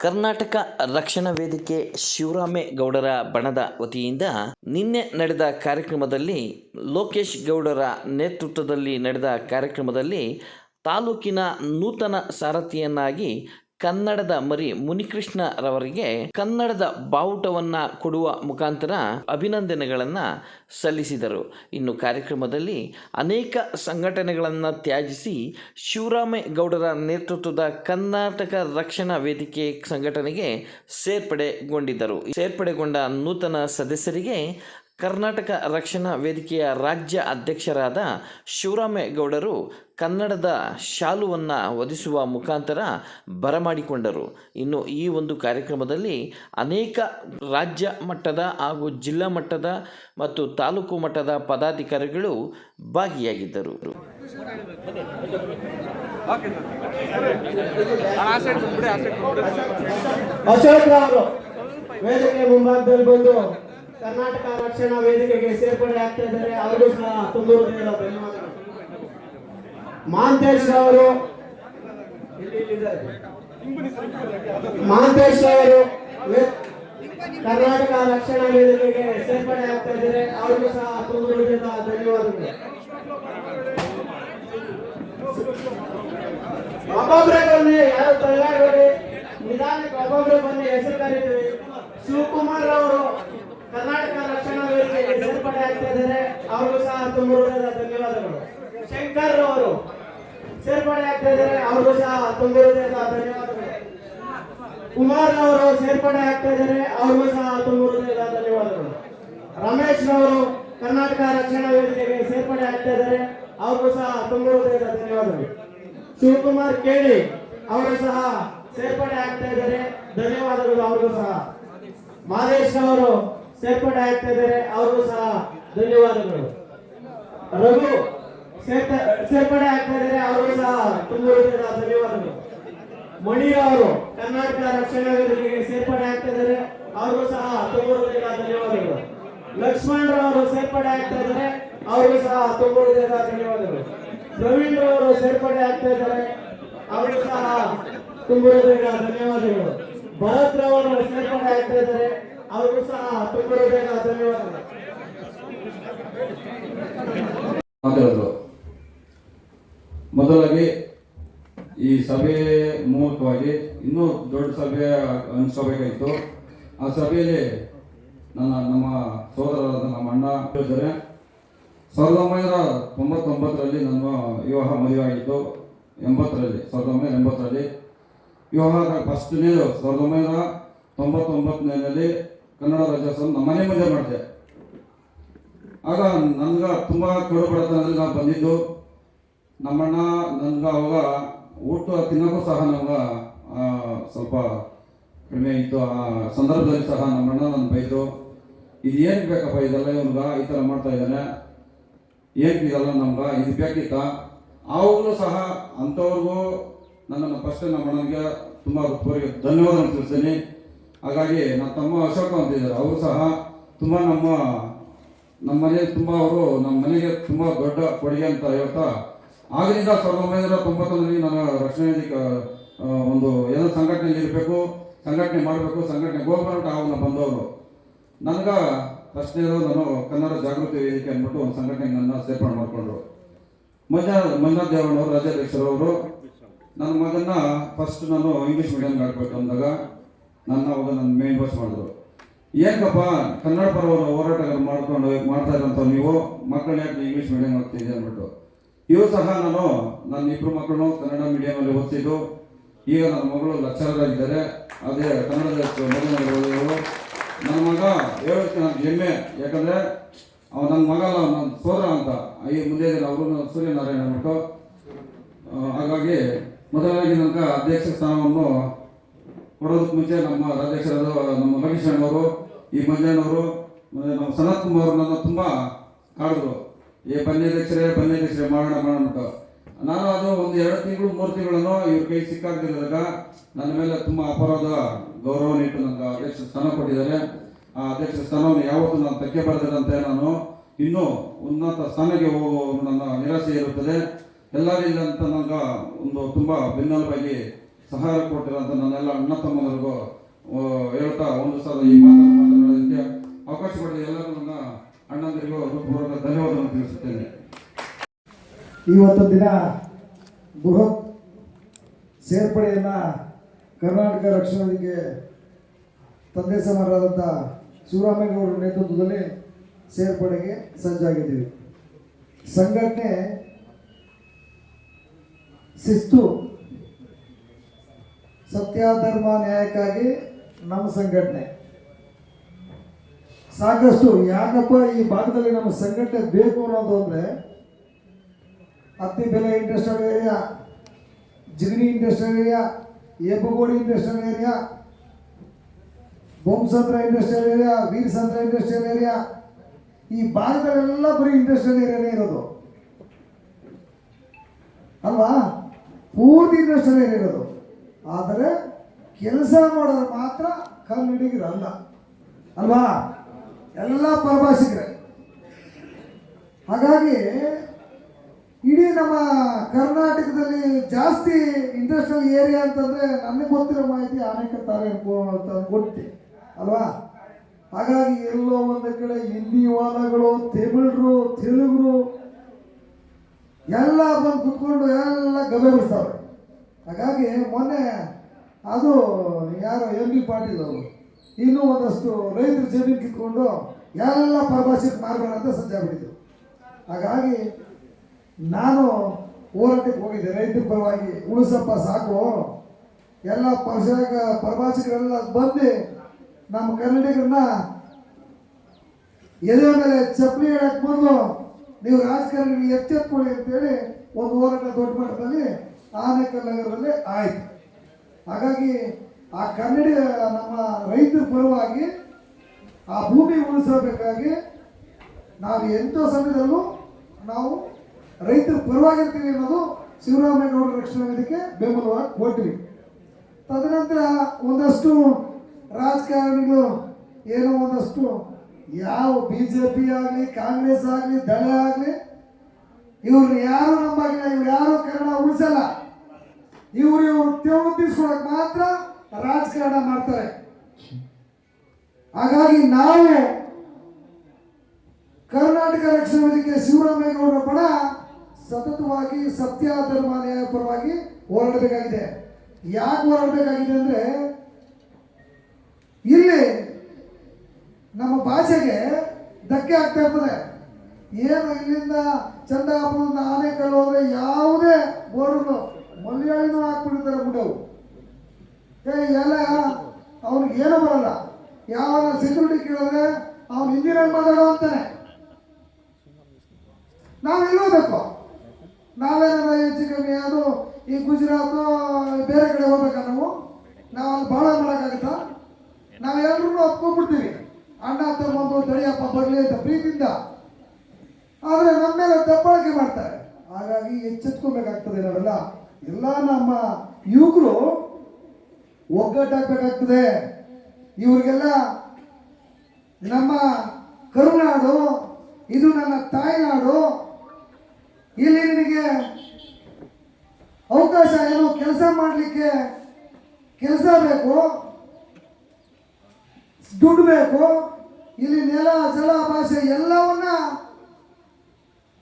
ಕರ್ನಾಟಕ ರಕ್ಷಣಾ ವೇದಿಕೆ ಶಿವರಾಮೇಗೌಡರ ಬಣದ ವತಿಯಿಂದ ನಿನ್ನೆ ನಡೆದ ಕಾರ್ಯಕ್ರಮದಲ್ಲಿ ಲೋಕೇಶ್ ಗೌಡರ ನೇತೃತ್ವದಲ್ಲಿ ನಡೆದ ಕಾರ್ಯಕ್ರಮದಲ್ಲಿ ತಾಲೂಕಿನ ನೂತನ ಸಾರಥಿಯನ್ನಾಗಿ ಕನ್ನಡದ ಮರಿ ಮುನಿಕೃಷ್ಣರವರಿಗೆ ಕನ್ನಡದ ಬಾವುಟವನ್ನ ಕೊಡುವ ಮುಖಾಂತರ ಅಭಿನಂದನೆಗಳನ್ನು ಸಲ್ಲಿಸಿದರು. ಇನ್ನು ಕಾರ್ಯಕ್ರಮದಲ್ಲಿ ಅನೇಕ ಸಂಘಟನೆಗಳನ್ನು ತ್ಯಾಜಿಸಿ ಶಿವರಾಮೇಗೌಡರ ನೇತೃತ್ವದ ಕರ್ನಾಟಕ ರಕ್ಷಣಾ ವೇದಿಕೆ ಸಂಘಟನೆಗೆ ಸೇರ್ಪಡೆಗೊಂಡಿದ್ದರು. ಸೇರ್ಪಡೆಗೊಂಡ ನೂತನ ಸದಸ್ಯರಿಗೆ ಕರ್ನಾಟಕ ರಕ್ಷಣಾ ವೇದಿಕೆಯ ರಾಜ್ಯ ಅಧ್ಯಕ್ಷರಾದ ಶಿವರಾಮೇಗೌಡರು ಕನ್ನಡದ ಶಾಲುವನ್ನು ಒದಿಸುವ ಮುಖಾಂತರ ಬರಮಾಡಿಕೊಂಡರು. ಇನ್ನು ಈ ಒಂದು ಕಾರ್ಯಕ್ರಮದಲ್ಲಿ ಅನೇಕ ರಾಜ್ಯ ಮಟ್ಟದ ಹಾಗೂ ಜಿಲ್ಲಾ ಮಟ್ಟದ ಮತ್ತು ತಾಲೂಕು ಮಟ್ಟದ ಪದಾಧಿಕಾರಿಗಳು ಭಾಗಿಯಾಗಿದ್ದರು. ಕರ್ನಾಟಕ ರಕ್ಷಣಾ ವೇದಿಕೆಗೆ ಸೇರ್ಪಡೆ ಆಗ್ತಾ ಇದ್ದಾರೆ. ಅವರಿಗೂ ಸಹ ತುಂಬೂರು ಮಹಾಂತೇಶ್ ಅವರು ಮಾಂತೇಶ್. ಅವರು ಕರ್ನಾಟಕ ರಕ್ಷಣಾ ವೇದಿಕೆಗೆ ಸೇರ್ಪಡೆ ಆಗ್ತಾ ಇದ್ದಾರೆ. ಅವರಿಗೂ ಸಹ ತುಂಬೂರು ಹೃದಯದ ಧನ್ಯವಾದಗಳು. ಒಬ್ಬೊಬ್ಬರೇ ಬನ್ನಿ ಯಾರು ತಳ್ಳಾಡಬೇಡಿ. ನಿಧಾನಕ್ಕೆ ಒಬ್ಬೊಬ್ಬರೇ ಬನ್ನಿ ಹೆಸರು ಕರೀತೀವಿ. ಶಿವಕುಮಾರ್ ಅವರು ಕರ್ನಾಟಕ ರಕ್ಷಣಾ ವೇದಿಕೆಗೆ ಸೇರ್ಪಡೆ ಆಗ್ತಾ ಇದ್ದಾರೆ. ಅವರಿಗೂ ಸಹ ತುಂಬ ಹೃದಯದ ಧನ್ಯವಾದಗಳು. ಶಂಕರ್ ಅವರು ಸೇರ್ಪಡೆ ಆಗ್ತಾ ಇದ್ದಾರೆ. ಅವ್ರಿಗೂ ಸಹ ತುಂಬ ಹೃದಯದ ಧನ್ಯವಾದಗಳು. ಕುಮಾರ್ ಅವರು ಸೇರ್ಪಡೆ ಆಗ್ತಾ ಇದ್ದಾರೆ. ಅವ್ರಿಗೂ ಸಹ ತುಂಬ ಹೃದಯದ ಧನ್ಯವಾದಗಳು. ರಮೇಶ್ ಅವರು ಕರ್ನಾಟಕ ರಕ್ಷಣಾ ವೇದಿಕೆಗೆ ಸೇರ್ಪಡೆ ಆಗ್ತಾ ಇದ್ದಾರೆ. ಅವ್ರಿಗೂ ಸಹ ತುಂಬ ಹೃದಯದ ಧನ್ಯವಾದಗಳು. ಶಿವಕುಮಾರ್ ಕೇಳಿ ಅವರು ಸಹ ಸೇರ್ಪಡೆ ಆಗ್ತಾ ಇದ್ದಾರೆ. ಧನ್ಯವಾದಗಳು ಅವ್ರಿಗೂ ಸಹ. ಮಹೇಶ್ ಅವರು ಸೇರ್ಪಡೆ ಆಗ್ತಾ ಇದ್ದಾರೆ. ಅವ್ರಿಗೂ ಸಹ ಧನ್ಯವಾದಗಳು. ರಘು ಸೇರ್ಪಡೆ ಆಗ್ತಾ ಇದ್ದಾರೆ ಅವರು ಸಹ ತುಂಬ ಧನ್ಯವಾದಗಳು. ಮಣಿ ಅವರು ಕರ್ನಾಟಕ ರಕ್ಷಣಾ ಸೇರ್ಪಡೆ ಆಗ್ತಾ ಇದ್ದಾರೆ ಅವರು ಸಹ ತುಂಬಾ ಧನ್ಯವಾದಗಳು. ಲಕ್ಷ್ಮಣ್ ಅವರು ಸೇರ್ಪಡೆ ಆಗ್ತಾ ಇದ್ದಾರೆ ಅವರು ಸಹ ತುಂಬಾ ಧನ್ಯವಾದಗಳು. ಪ್ರವೀಣ್ ಅವರು ಸೇರ್ಪಡೆ ಆಗ್ತಾ ಇದ್ದಾರೆ ಅವರು ಸಹ ತುಂಬಾ ಧನ್ಯವಾದಗಳು. ಭರತ್ ರವರು ಸೇರ್ಪಡೆ ಆಗ್ತಾ ಇದ್ದಾರೆ ಅವರು ಸಹ ತುಂಬಾ ಧನ್ಯವಾದಗಳು. ಮೊದಲಾಗಿ ಈ ಸಭೆ ಮೂಲಕವಾಗಿ ಇನ್ನೂ ದೊಡ್ಡ ಸಭೆ ಅನ್ಸ್ಕೋಬೇಕಾಗಿತ್ತು ಆ ಸಭೆಯಲ್ಲಿ ನನ್ನ, ನಮ್ಮ ಸೋದರ ನಮ್ಮ ಅಣ್ಣ ಹೇಳಿದ್ದಾರೆ ಸಾವಿರದ ಒಂಬೈನೂರ ತೊಂಬತ್ತೊಂಬತ್ತರಲ್ಲಿ ನನ್ನ ವಿವಾಹ ಮದುವೆ ಆಗಿತ್ತು ಎಂಬತ್ತರಲ್ಲಿ, ಸಾವಿರದ ಒಂಬೈನೂರ ಎಂಬತ್ತರಲ್ಲಿ. ವಿವಾಹ ಫಸ್ಟ್ನೇ ಸಾವಿರದ ಒಂಬೈನೂರ ತೊಂಬತ್ತೊಂಬತ್ತನೇನಲ್ಲಿ ಕನ್ನಡ ರಾಜ್ಯೋತ್ಸವ ನಮ್ಮ ಮನೆ ಮುಂದೆ ಮಾಡಿದೆ. ಆಗ ನನ್ಗೆ ತುಂಬ ಕಡು ಬಡತನದಲ್ಲಿ ನಾನು ಬಂದಿದ್ದು. ನಮ್ಮಣ್ಣ, ನನ್ಗೆ ಅವಾಗ ಊಟ ತಿನ್ನೋಕ್ಕೂ ಸಹ ನಮ್ಗೆ ಸ್ವಲ್ಪ ಕಡಿಮೆ ಇತ್ತು. ಆ ಸಂದರ್ಭದಲ್ಲಿ ಸಹ ನಮ್ಮಣ್ಣ ನನ್ನ ಬೈದು, ಇದು ಏನು ಬೇಕಪ್ಪ ಇದೆಲ್ಲ ಇವ್ನಿಗೆ? ಈ ಥರ ಮಾಡ್ತಾ ಇದ್ದಾನೆ. ಏನಕ್ಕೆ ಇದೆಲ್ಲ ನಮ್ಗೆ? ಇದು ಬೇಕಿತ್ತ? ಆವಾಗಲೂ ಸಹ ಅಂಥವ್ರಿಗೂ ನನ್ನನ್ನು ಫಸ್ಟ್ ನಮ್ಮಣ್ಣನಿಗೆ ತುಂಬ ಹೃತ್ಪೂರ್ವಕ ಧನ್ಯವಾದ ತಿಳಿಸ್ತೀನಿ. ಹಾಗಾಗಿ ನನ್ನ ತಮ್ಮ ಅಶೋಕ ಅಂತ ಇದ್ದಾರೆ. ಅವರು ಸಹ ತುಂಬ ನಮ್ಮ ನಮ್ಮ ಮನೆ ತುಂಬ ಅವರು ನಮ್ಮ ಮನೆಗೆ ತುಂಬ ದೊಡ್ಡ ಕೊಡುಗೆ ಅಂತ ಹೇಳ್ತಾ ಆಗಲಿಂದ ಸಾವಿರದ ಒಂಬೈನೂರ ತೊಂಬತ್ತೊಂದರಲ್ಲಿ ನನ್ನ ರಕ್ಷಣೆ ಒಂದು ಏನೋ ಸಂಘಟನೆಯಲ್ಲಿ ಇರಬೇಕು, ಸಂಘಟನೆ ಮಾಡಬೇಕು, ಸಂಘಟನೆ ಗೋಪಾಲಂಟ ಅವನ್ನ ಬಂದವರು. ನನಗೆ ಇರೋ ನಾನು ಕನ್ನಡ ಜಾಗೃತಿ ವೇದಿಕೆ ಅಂದ್ಬಿಟ್ಟು ಒಂದು ಸಂಘಟನೆಗೆ ನನ್ನ ಸೇರ್ಪಡೆ ಮಾಡಿಕೊಂಡ್ರು. ಮಂಜುನಾಥ್ ಮಂಜುನಾಥ್ ದೇವಣ್ಣವರು ರಾಜ್ಯಾಧ್ಯಕ್ಷರವರು ನನ್ನ ಮಗನ್ನ ಫಸ್ಟ್ ನಾನು ಇಂಗ್ಲೀಷ್ ಮೀಡಿಯಂ ಹಾಕ್ಬೇಕು ಅಂದಾಗ ನನ್ನ ಅವಾಗ ನನ್ನ ಮೇನ್ ಬಾಸ್ ಮಾಡಿದ್ರು. ಏನಕ್ಕಪ್ಪ ಕನ್ನಡ ಪರವಾದ ಹೋರಾಟಗಾರ ಮಾಡ್ಕೊಂಡು, ಮಾಡ್ತಾ ಇರೋಂಥ ನೀವು? ಮಕ್ಕಳು ಯಾಕೆ ಇಂಗ್ಲೀಷ್ ಮೀಡಿಯಂ ಹಾಕ್ತಿದ್ದೀವಿ ಅಂದ್ಬಿಟ್ಟು. ಇವು ಸಹ ನಾನು ನನ್ನ ಇಬ್ಬರು ಮಕ್ಕಳು ಕನ್ನಡ ಮೀಡಿಯಮಲ್ಲಿ ಓದಿಸಿದ್ದು. ಈಗ ನನ್ನ ಮಗಳು ಲಕ್ಷರಾಗಿದ್ದಾರೆ ಅದೇ ಕನ್ನಡದ ಓದಿದ್ರು ನನ್ನ ಮಗ ಹೇಳೋಕೆ ನನಗೆ ಹೆಮ್ಮೆ. ಯಾಕಂದರೆ ಅವ ನನ್ನ ಮಗ ಅಲ್ಲ ನನ್ನ ಸೋದರ ಅಂತ. ಈ ಮುಂದೆ ಅವರು ಸೂರ್ಯನಾರಾಯಣ ಆ, ಹಾಗಾಗಿ ಮೊದಲಾಗಿ ನನಗೆ ಅಧ್ಯಕ್ಷ ಸ್ಥಾನವನ್ನು ಕೊಡೋದಕ್ಕೆ ಮುಂಚೆ ನಮ್ಮ ರಾಜ್ಯಾಧ್ಯಕ್ಷರಾದ ನಮ್ಮ ಲೋಕೇಶ್ ಅವರು ಈ ಮಂಜಣ್ಣವರು ನಮ್ಮ ಸನತ್ ಕುಮಾರ್ ನನ್ನ ತುಂಬ ಕಾಡಿದ್ರು. ಏ, ಬನ್ನಿ ಅಧ್ಯಕ್ಷರೇ ಬನ್ನಿ ಅಧ್ಯಕ್ಷರೇ ಮಾಡೋಣ ಮಾಡೋಣ ನಾನು ಅದು ಒಂದು ಎರಡು ತಿಂಗಳು, ಮೂರು ತಿಂಗಳನ್ನು ಇವ್ರ ಕೈ ಸಿಕ್ಕಾಗ್ದಿದ್ದಾಗ ನನ್ನ ಮೇಲೆ ತುಂಬ ಅಪರಾಧ, ಗೌರವ ನೀಟ್ಟು ನನಗೆ ಅಧ್ಯಕ್ಷ ಸ್ಥಾನ ಕೊಟ್ಟಿದ್ದಾರೆ. ಆ ಅಧ್ಯಕ್ಷ ಸ್ಥಾನವನ್ನು ಯಾವತ್ತೂ ನಾನು ತಕ್ಕೆ ಅಂತ ನಾನು ಇನ್ನೂ ಉನ್ನತ ಸ್ಥಾನಕ್ಕೆ ಹೋಗುವ ನನ್ನ ನಿರಾಸೆ ಇರುತ್ತದೆ. ಎಲ್ಲರಿಲ್ಲ ಅಂತ ನಂಗೆ ಒಂದು ತುಂಬ ಬೆನ್ನೆಲುಬಾಗಿ ಸಹಾಯ ಕೊಟ್ಟಿರೋಂಥ ನನ್ನೆಲ್ಲ ಅಣ್ಣ ತಮ್ಮನಿಗೂ ಹೇಳ್ತಾ ಒಂದು ಸಲ ಈ ಮಾತನ್ನು ಮಾತನಾಡೋದಕ್ಕೆ ಅವಕಾಶ ಪಡೆದ ಎಲ್ಲರೂ ನನ್ನ ಇವತ್ತು ದಿನ ಬೃಹತ್ ಸೇರ್ಪಡೆಯನ್ನು ಕರ್ನಾಟಕ ರಕ್ಷಣೆಗೆ ತಂದೆ ಸಮರಾದಂಥ ಶಿವರಾಮೇಗೌಡರ ನೇತೃತ್ವದಲ್ಲಿ ಸೇರ್ಪಡೆಗೆ ಸಜ್ಜಾಗಿದ್ದೀವಿ. ಸಂಘಟನೆ ಶಿಸ್ತು ಸತ್ಯ ಧರ್ಮ ನ್ಯಾಯಕ್ಕಾಗಿ ನಮ್ಮ ಸಂಘಟನೆ. ಸಾಕಷ್ಟು ಯಾಕಪ್ಪ ಈ ಭಾಗದಲ್ಲಿ ನಮ್ಮ ಸಂಘಟನೆ ಬೇಕು ಅನ್ನೋದು ಅಂದರೆ Attibele industrial area, Jigani industrial area Hebbagodi industrial area Bommasandra industrial area, Veerasandra industrial area, ಈ ಭಾಗದಲ್ಲೆಲ್ಲ ಬರೀ ಇಂಡಸ್ಟ್ರಿಯಲ್ ಏರಿಯಾನೇ ಇರೋದು. ಅಲ್ವಾ? ಪೂರ್ತಿ ಇಂಡಸ್ಟ್ರಿಯಲ್ ಏರಿಯಾ ಇರೋದು. ಆದರೆ ಕೆಲಸ ಮಾಡೋದು ಮಾತ್ರ ಕನ್ನಡಿಗರಲ್ಲ ಅಲ್ವಾ? ಎಲ್ಲ ಪರಭಾಷಿಕರೆ ಹಾಗಾಗಿ ಇಡೀ ನಮ್ಮ ಕರ್ನಾಟಕದಲ್ಲಿ ಜಾಸ್ತಿ ಇಂಡಸ್ಟ್ರಿಯಲ್ ಏರಿಯಾ ಅಂತಂದ್ರೆ ನನಗೆ ಗೊತ್ತಿರೋ ಮಾಹಿತಿ ಆನೆಕಟ್ಟಾರೆ ಅಂತ ಗೊತ್ತಿ, ಅಲ್ವಾ? ಹಾಗಾಗಿ ಎಲ್ಲೋ ಒಂದು ಕಡೆ ಹಿಂದಿ ವಾದಗಳು, ತಮಿಳರು, ತೆಲುಗರು ಎಲ್ಲ ಬಂದು ಕುತ್ಕೊಂಡು ಎಲ್ಲ ಗಬೆ ಹಾಗಾಗಿ ಮೊನ್ನೆ ಅದು ಯಾರು ಎಂ ಬಿ ಪಾಟೀಲ್ ಅವರು ಇನ್ನೂ ಒಂದಷ್ಟು ರೈತರು ಜಮೀನು ಕಿತ್ಕೊಂಡು ಎಲ್ಲ ಪರಭಾಷೆಗೆ ಮಾರ್ಬೇಡ ಅಂತ ಸಜ್ಜಾಗ್ಬಿಟ್ಟಿದ್ರು ಹಾಗಾಗಿ ನಾನು ಹೋರಾಟಕ್ಕೆ ಹೋಗಿದ್ದೆ. ರೈತರ ಪರವಾಗಿ ಉಳಿಸಪ್ಪ ಸಾಕು. ಎಲ್ಲ ಪರಸಾಗ ಪರಭಾಷೆಗಳೆಲ್ಲ ಬಂದು ನಮ್ಮ ಕನ್ನಡಿಗರನ್ನ ಎದೆ ಮೇಲೆ ಚಪ್ಪಲಿ ಹೇಳಕ್ ಮೊದಲು ನೀವು ರಾಜಕಾರಣಿ ಎಚ್ಚೆತ್ಕೊಳ್ಳಿ ಅಂತೇಳಿ ಒಂದು ಹೋರಾಟ ದೊಡ್ಡ ಮಟ್ಟದಲ್ಲಿ ಆನೇಕಲ್ ನಗರದಲ್ಲಿ ಆಯಿತು. ಹಾಗಾಗಿ ಆ ಕನ್ನಡ ನಮ್ಮ ರೈತರ ಪರವಾಗಿ ಆ ಭೂಮಿ ಉಳಿಸಬೇಕಾಗಿ ನಾವು ಎಂಥ ಸಮಯದಲ್ಲೂ ನಾವು ರೈತರ ಪರವಾಗಿರ್ತೀವಿ ಅನ್ನೋದು ಶಿವರಾಮೇಗೌಡರ ರಕ್ಷಣಾ ವೇದಿಕೆ ಬೆಂಬಲವಾಗಿ ಕೊಟ್ವಿ ತದನಂತರ ಒಂದಷ್ಟು ರಾಜಕಾರಣಿಗಳು ಏನೋ ಒಂದಷ್ಟು ಯಾವ ಬಿ ಜೆ ಪಿ ಆಗಲಿ, ಕಾಂಗ್ರೆಸ್ ಆಗಲಿ, ದಳ ಆಗಲಿ ಇವ್ರನ್ನ ಯಾರು ನಂಬಾಗಿಲ್ಲ ಇವ್ರು ಯಾರು ಕನ್ನಡ ಉಳಿಸಲ್ಲ. ಇವರು ಇವ್ರು ತೆವು ತೀರ್ಸ್ಕೊಳಕ್ ಮಾತ್ರ ರಾಜಕಾರಣ ಮಾಡ್ತಾರೆ. ಹಾಗಾಗಿ ನಾವು ಕರ್ನಾಟಕ ರಕ್ಷಣಾ ವೇದಿಕೆ ಶಿವರಾಮೇಗೌಡರ ಪಣ ಸತತವಾಗಿ ಸತ್ಯ, ಧರ್ಮ, ನ್ಯಾಯ ಪರವಾಗಿ ಹೋರಾಡಬೇಕಾಗಿದೆ. ಯಾಕೆ ಹೋರಾಡಬೇಕಾಗಿದೆ ಅಂದ್ರೆ ಇಲ್ಲಿ ನಮ್ಮ ಭಾಷೆಗೆ ಧಕ್ಕೆ ಆಗ್ತಾ ಇರ್ತದೆ. ಏನು ಇಲ್ಲಿಂದ ಚಂದಾಪುರದಿಂದ ಆನೆಕಲ್ಲು ಹೋದ್ರೆ ಯಾವುದೇ ಬೋರ್ಡ್ಗಳು ಮಲಯಾಳಿನೂ ಹಾಕ್ಬಿಡ್ತಾರೆ ಬಿಡವು ಏ, ಎಲ್ಲ, ಅವ್ನಿಗೆ ಏನೂ ಬರಲ್ಲ. ಯಾವ ಸೆಕ್ಯೂರಿಟಿ ಕೇಳಿದ್ರೆ ಅವ್ನು ಇಂಜಿನಿಯರ್ ಮಾತಾಡೋ ಅಂತಾನೆ. ನಾವು ಬೇಕು ನಾವೇನಾರ ಹೆಚ್ಚು ಕಮ್ಮಿ ಅದು ಈ ಗುಜರಾತ್, ಬೇರೆ ಕಡೆ ಹೋಗ್ಬೇಕಾ ನಾವು? ನಾವು ಅಲ್ಲಿ ಭಾಳ ಮಾಡೋಕ್ಕಾಗತ್ತಾ? ನಾವೆಲ್ಲರೂ ಒಪ್ಕೊಂಡ್ಬಿಡ್ತೀವಿ. ಅಣ್ಣ ತಮ್ಮಂದು ದಳಿಯಪ್ಪ ಬರಲಿ ಅಂತ ಪ್ರೀತಿಯಿಂದ. ಆದರೆ ನಮ್ಮ ಮೇಲೆ ದಬ್ಬಾಳಿಕೆ ಮಾಡ್ತಾರೆ. ಹಾಗಾಗಿ ಎಚ್ಚೆತ್ಕೋಬೇಕಾಗ್ತದೆ ನಾವೆಲ್ಲ. ಎಲ್ಲ ನಮ್ಮ ಯುವಕರು ಒಗ್ಗಟ್ಟಾಗಬೇಕಾಗ್ತದೆ ಇವರಿಗೆಲ್ಲ ನಮ್ಮ ಕರುನಾಡು, ಇದು ನನ್ನ ತಾಯ್ನಾಡು. ಇಲ್ಲಿ ನಿನಗೆ ಅವಕಾಶ ಏನು ಕೆಲಸ ಮಾಡಲಿಕ್ಕೆ ಕೆಲಸ ಬೇಕು. ದುಡ್ಡು ಬೇಕು. ಇಲ್ಲಿ ನೆಲ, ಜಲ, ಭಾಷೆ ಎಲ್ಲವನ್ನ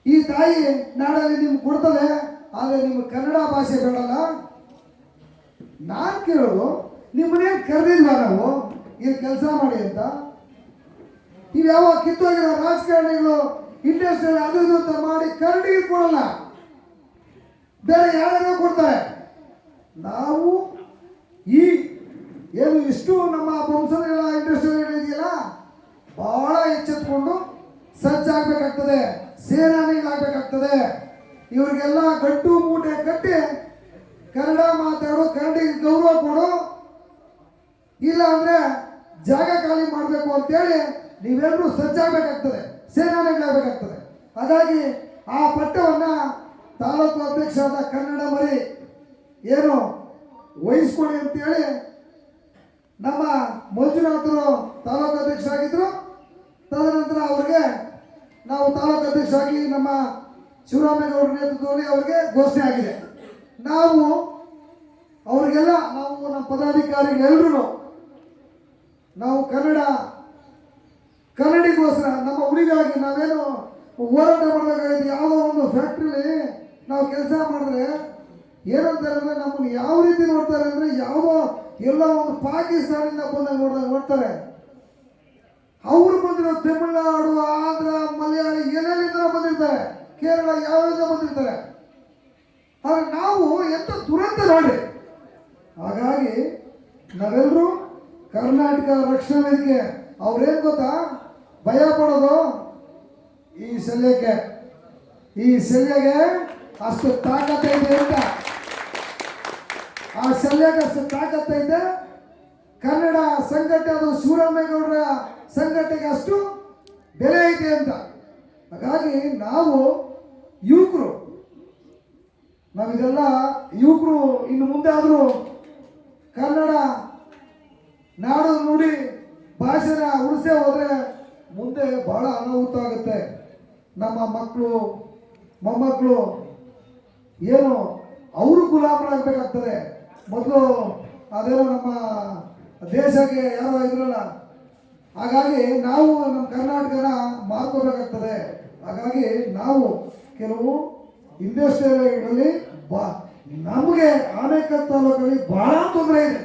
ಈ ತಾಯಿ ನಾಡಲ್ಲಿ ನಿಮ್ಗೆ ಕೊಡ್ತದೆ. ಆದರೆ ನಿಮ್ಗೆ ಕನ್ನಡ ಭಾಷೆ ಬೇಡಲ್ಲ. ನಾನು ಕೇಳೋದು ನಿಮ್ಮನ್ನೇನು ಕರೆದಿಲ್ವಾ ನಾವು? ಇಲ್ಲಿ ಕೆಲಸ ಮಾಡಿ ಅಂತ? ನೀವು ಯಾವ ಕಿತ್ತೋಗಿರೋ ರಾಜಕಾರಣಿಗಳು ಇಂಡಸ್ಟ್ರಿಯಲ್ ಅದು ಇದು ಅಂತ ಮಾಡಿ ಕರಡಿಗೆ ಕೊಡಲ್ಲ. ಬೇರೆ ಯಾರ್ಯಾರೋ ಕೊಡ್ತಾರೆ? ನಾವು ಈ ಏನು ಇಷ್ಟು ನಮ್ಮ ವಂಶದಲ್ಲ ಇಂಡಸ್ಟ್ರಿಯಲ್ ಇದೆಯಲ್ಲ, ಬಹಳ ಎಚ್ಚೆತ್ಕೊಂಡು ಸಜ್ಜಾಗಬೇಕಾಗ್ತದೆ ಸೇನಾನಿಗಳಾಗಬೇಕಾಗ್ತದೆ. ಇವರಿಗೆಲ್ಲ ಗಟ್ಟು ಮೂಟೆ ಕಟ್ಟಿ ಕನ್ನಡ ಮಾತಾಡು ಕನ್ನಡಿಗೆ ಗೌರವ ಕೊಡು, ಇಲ್ಲ ಅಂದ್ರೆ ಜಾಗ ಖಾಲಿ ಮಾಡಬೇಕು ಅಂತೇಳಿ ನೀವೆಲ್ಲರೂ ಸಜ್ಜಾಗಬೇಕಾಗ್ತದೆ ಸೇನಾನಿಗಳಾಗಬೇಕಾಗ್ತದೆ ಹಾಗಾಗಿ ಆ ಪಟ್ಟವನ್ನ ತಾಲೂಕು ಅಧ್ಯಕ್ಷರಾದ ಕನ್ನಡ ಮರಿ ಏನು ವಹಿಸ್ಕೊಡಿ ಅಂತೇಳಿ ನಮ್ಮ ಮಂಜುನಾಥರು ತಾಲೂಕು ಅಧ್ಯಕ್ಷರಾಗಿದ್ದರು ತದನಂತರ ಅವ್ರಿಗೆ ನಾವು ತಾಲೂಕು ಅಧ್ಯಕ್ಷರಾಗಿ ನಮ್ಮ ಶಿವರಾಮೇಗೌಡರ ನೇತೃತ್ವದಲ್ಲಿ ಅವರಿಗೆ ಘೋಷಣೆ ಆಗಿದೆ. ನಾವು ಅವರಿಗೆಲ್ಲ ನಾವು ನಮ್ಮ ಪದಾಧಿಕಾರಿಗಳೆಲ್ಲರೂ ನಾವು ಕನ್ನಡ, ಕನ್ನಡಿಗೋಸ್ಕರ ನಮ್ಮ ಉಳಿಗಾಗಿ ನಾವೇನು ಹೋರಾಟ ಮಾಡಬೇಕಾಗಿದೆ ಯಾವುದೋ ಒಂದು ಫ್ಯಾಕ್ಟ್ರಿಲಿ ನಾವು ಕೆಲಸ ಮಾಡಿದ್ರೆ ಏನಂತಾರೆ ಅಂದರೆ ನಮ್ಮನ್ನು ಯಾವ ರೀತಿ ನೋಡ್ತಾರೆ ಅಂದರೆ ಯಾವ ಎಲ್ಲ ಒಂದು ಪಾಕಿಸ್ತಾನದಿಂದ ಬಂದಾಗ ನೋಡ್ದಾಗ ನೋಡ್ತಾರೆ. ಅವರು ಬಂದಿರೋ ತಮಿಳುನಾಡು, ಆಂಧ್ರ, ಮಲಯಾಳಿ ಎಲ್ಲೆಲ್ಲಿಂದ ಬಂದಿರ್ತಾರೆ. ಕೇರಳ ಯಾವ್ಯಾವ ಬಂದಿರ್ತಾರೆ. ಆದ್ರೆ ನಾವು ಎಂತ ದುರಂತ ನೋಡಿ. ಹಾಗಾಗಿ ನಾವೆಲ್ಲರೂ ಕರ್ನಾಟಕ ರಕ್ಷಣಾ ವೇದಿಕೆ ಅವ್ರೇನು ಗೊತ್ತಾ? ಭಯ ಪಡೋದು ಈ ಸಲ್ಯಕ್ಕೆ. ಈ ಸಲ್ಯಗೆ ಅಷ್ಟು ತಾಕತ್ತೈತೆ ಅಂತ. ಆ ಸಲ್ಯಕ್ಕೆ ಅಷ್ಟು ತಾಕತ್ತೈತೆ ಕನ್ನಡ ಸಂಘಟನೆ ಅದು ಶಿವರಾಮೇಗೌಡರ ಸಂಘಟನೆಗೆ ಅಷ್ಟು ಬೆಲೆ ಐತೆ ಅಂತ. ಹಾಗಾಗಿ ನಾವು ಯುವಕರು ನಾವಿದೆಲ್ಲ ಯುವಕರು ಇನ್ನು ಮುಂದೆ ಆದರೂ ಕನ್ನಡ ನಾಡು ನುಡಿ ಭಾಷೆನ ಉಳಿಸೇ ಹೋದರೆ ಮುಂದೆ ಬಹಳ ಅನಾಹುತ ಆಗುತ್ತೆ. ನಮ್ಮ ಮಕ್ಕಳು ಮೊಮ್ಮಕ್ಕಳು ಏನು ಅವರು ಗುಲಾಮರಾಗಬೇಕಾಗ್ತದೆ. ಮೊದಲು ಅದೇನೋ ನಮ್ಮ ದೇಶಕ್ಕೆ ಯಾರೋ ಇದ್ರಲ್ಲ. ಹಾಗಾಗಿ ನಾವು ನಮ್ಮ ಕರ್ನಾಟಕನ ಮಾರ್ಕೋಬೇಕಾಗ್ತದೆ. ಹಾಗಾಗಿ ನಾವು ಕೆಲವು ಇಂಡಸ್ಟ್ರಿಯಲ್ಲಿ ಬಾ. ನಮಗೆ ಆನೇಕಲ್ ತಾಲೂಕಲ್ಲಿ ಬಹಳ ತೊಂದರೆ ಇದೆ.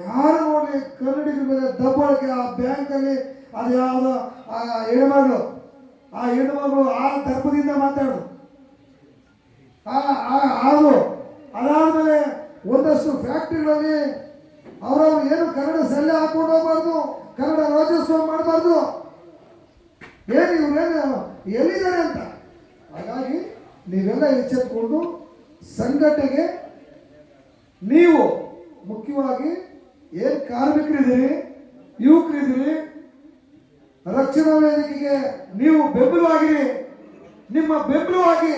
ಯಾರು ನೋಡಲಿ ಕನ್ನಡಿಗರ ಮೇಲೆ ದಬ್ಬಾಳಿಕೆ ಆ ಬ್ಯಾಂಕಲ್ಲಿ ಅದು ಯಾವುದೋ, ಆ ಹೆಣ್ಮಗಳು ಆ ಹೆಣ್ಮಗಳು ಆ ದರ್ಪದಿಂದ ಮಾತಾಡು ಆದ್ರು ಅದಾದಮೇಲೆ ಒಂದಷ್ಟು ಫ್ಯಾಕ್ಟ್ರಿಗಳಲ್ಲಿ ಅವರವ್ರು ಏನು ಕನ್ನಡ ಸಲ್ಲೆ ಹಾಕೊಂಡು ಹೋಗ್ಬಾರ್ದು, ಕನ್ನಡ ರಾಜ್ಯೋತ್ಸವ ಮಾಡಬಾರ್ದು. ಏನು ಇವ್ರೇನು ಎಲ್ಲಿದ್ದಾರೆ ಅಂತ? ಹಾಗಾಗಿ ನೀವೆಲ್ಲ ಎಚ್ಚೆತ್ಕೊಂಡು ಸಂಘಟನೆಗೆ ನೀವು ಮುಖ್ಯವಾಗಿ ಏನು ಕಾರ್ಮಿಕರಿದ್ದೀರಿ, ಯುವಕರಿದ್ದೀರಿ, ರಕ್ಷಣಾ ವೇದಿಕೆಗೆ ನೀವು ಬೆಂಬಲವಾಗಿರಿ ನಿಮ್ಮ ಬೆಂಬಲವಾಗಿ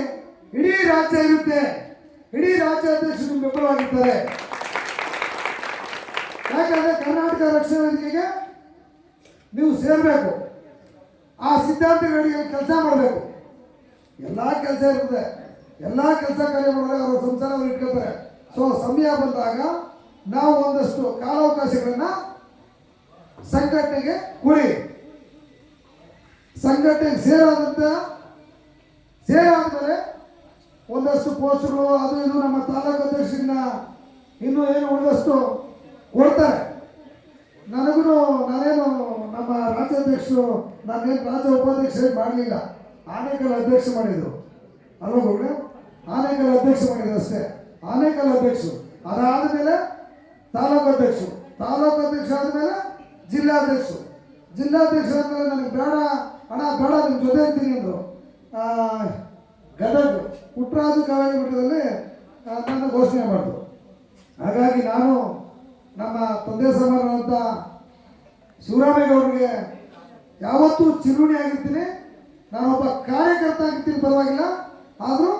ಇಡೀ ರಾಜ್ಯ ಇರುತ್ತೆ. ಇಡೀ ರಾಜ್ಯಾಧ್ಯಕ್ಷರು ನಿಮ್ಮ ಬೆಂಬಲವಾಗಿರ್ತಾರೆ. ಯಾಕಂದ್ರೆ ಕರ್ನಾಟಕ ರಕ್ಷಣಾ ವೇದಿಕೆಗೆ ನೀವು ಸೇರಬೇಕು. ಆ ಸಿದ್ಧಾಂತಗಳಿಗೆ ಕೆಲಸ ಮಾಡಬೇಕು. ಎಲ್ಲ ಕೆಲಸ ಇರ್ತದೆ. ಎಲ್ಲ ಕೆಲಸ ಕಾರ್ಯ ಮಾಡಿದಾಗ ಅವರ ಸಂಸಾರ ಅವ್ರು ಇಟ್ಕೊಳ್ತಾರೆ. ಸೊ ಸಮಯ ಬಂದಾಗ ನಾವು ಒಂದಷ್ಟು ಕಾಲಾವಕಾಶಗಳನ್ನ ಸಂಘಟನೆಗೆ ಕೊಡಿ. ಸಂಘಟನೆಗೆ ಸೇರಾದಂತ ಸೇರಾದ್ಮೇಲೆ ಒಂದಷ್ಟು ಪೋಸ್ಟ್ಗಳು ಅದು ಇದು ನಮ್ಮ ತಾಲೂಕು ಅಧ್ಯಕ್ಷರನ್ನ ಇನ್ನೂ ಏನು ಒಂದಷ್ಟು ಕೊಡ್ತಾರೆ. ನನಗೂ ನಾನೇನು ನಮ್ಮ ರಾಜ್ಯಾಧ್ಯಕ್ಷರು ನಾನೇನು ರಾಜ್ಯ ಉಪಾಧ್ಯಕ್ಷ ಮಾಡಲಿಲ್ಲ. ಆನೇಕಲ್ ಅಧ್ಯಕ್ಷ ಮಾಡಿದ್ರು. ಅಲ್ವಾ ಆನೇಕಲ್ ಅಧ್ಯಕ್ಷ ಮಾಡಿದ್ರು ಅಷ್ಟೇ. ಆನೇಕಲ್ ಅಧ್ಯಕ್ಷರು. ಅದಾದ ಮೇಲೆ ತಾಲೂಕು ಅಧ್ಯಕ್ಷರು. ತಾಲೂಕು ಅಧ್ಯಕ್ಷ ಆದಮೇಲೆ ಜಿಲ್ಲಾಧ್ಯಕ್ಷರು. ಜಿಲ್ಲಾಧ್ಯಕ್ಷ ಆದಮೇಲೆ ನನಗೆ ಬೇಡ ಹಣ ಬೇಡ ನಿಮ್ಮ ಜೊತೆ ಇರ್ತೀನಿ ಅಂದರು. ಗದಗ ಪುಟ್ಟರಾಜು ಮಠದಲ್ಲಿ ಆ, ನನ್ನ ಘೋಷಣೆ ಮಾಡಿದ್ರು. ಹಾಗಾಗಿ ನಾನು ನಮ್ಮ ತಂದೆ ಸಮಾರಂಥ ಶಿವರಾಮೇಗೌಡರಿಗೆ ಯಾವತ್ತೂ ಚಿರುಣಿ ಆಗಿರ್ತೀನಿ. ನಾನೊಬ್ಬ ಕಾರ್ಯಕರ್ತ ಆಗಿರ್ತೀನಿ ಪರವಾಗಿಲ್ಲ. ಆದರೂ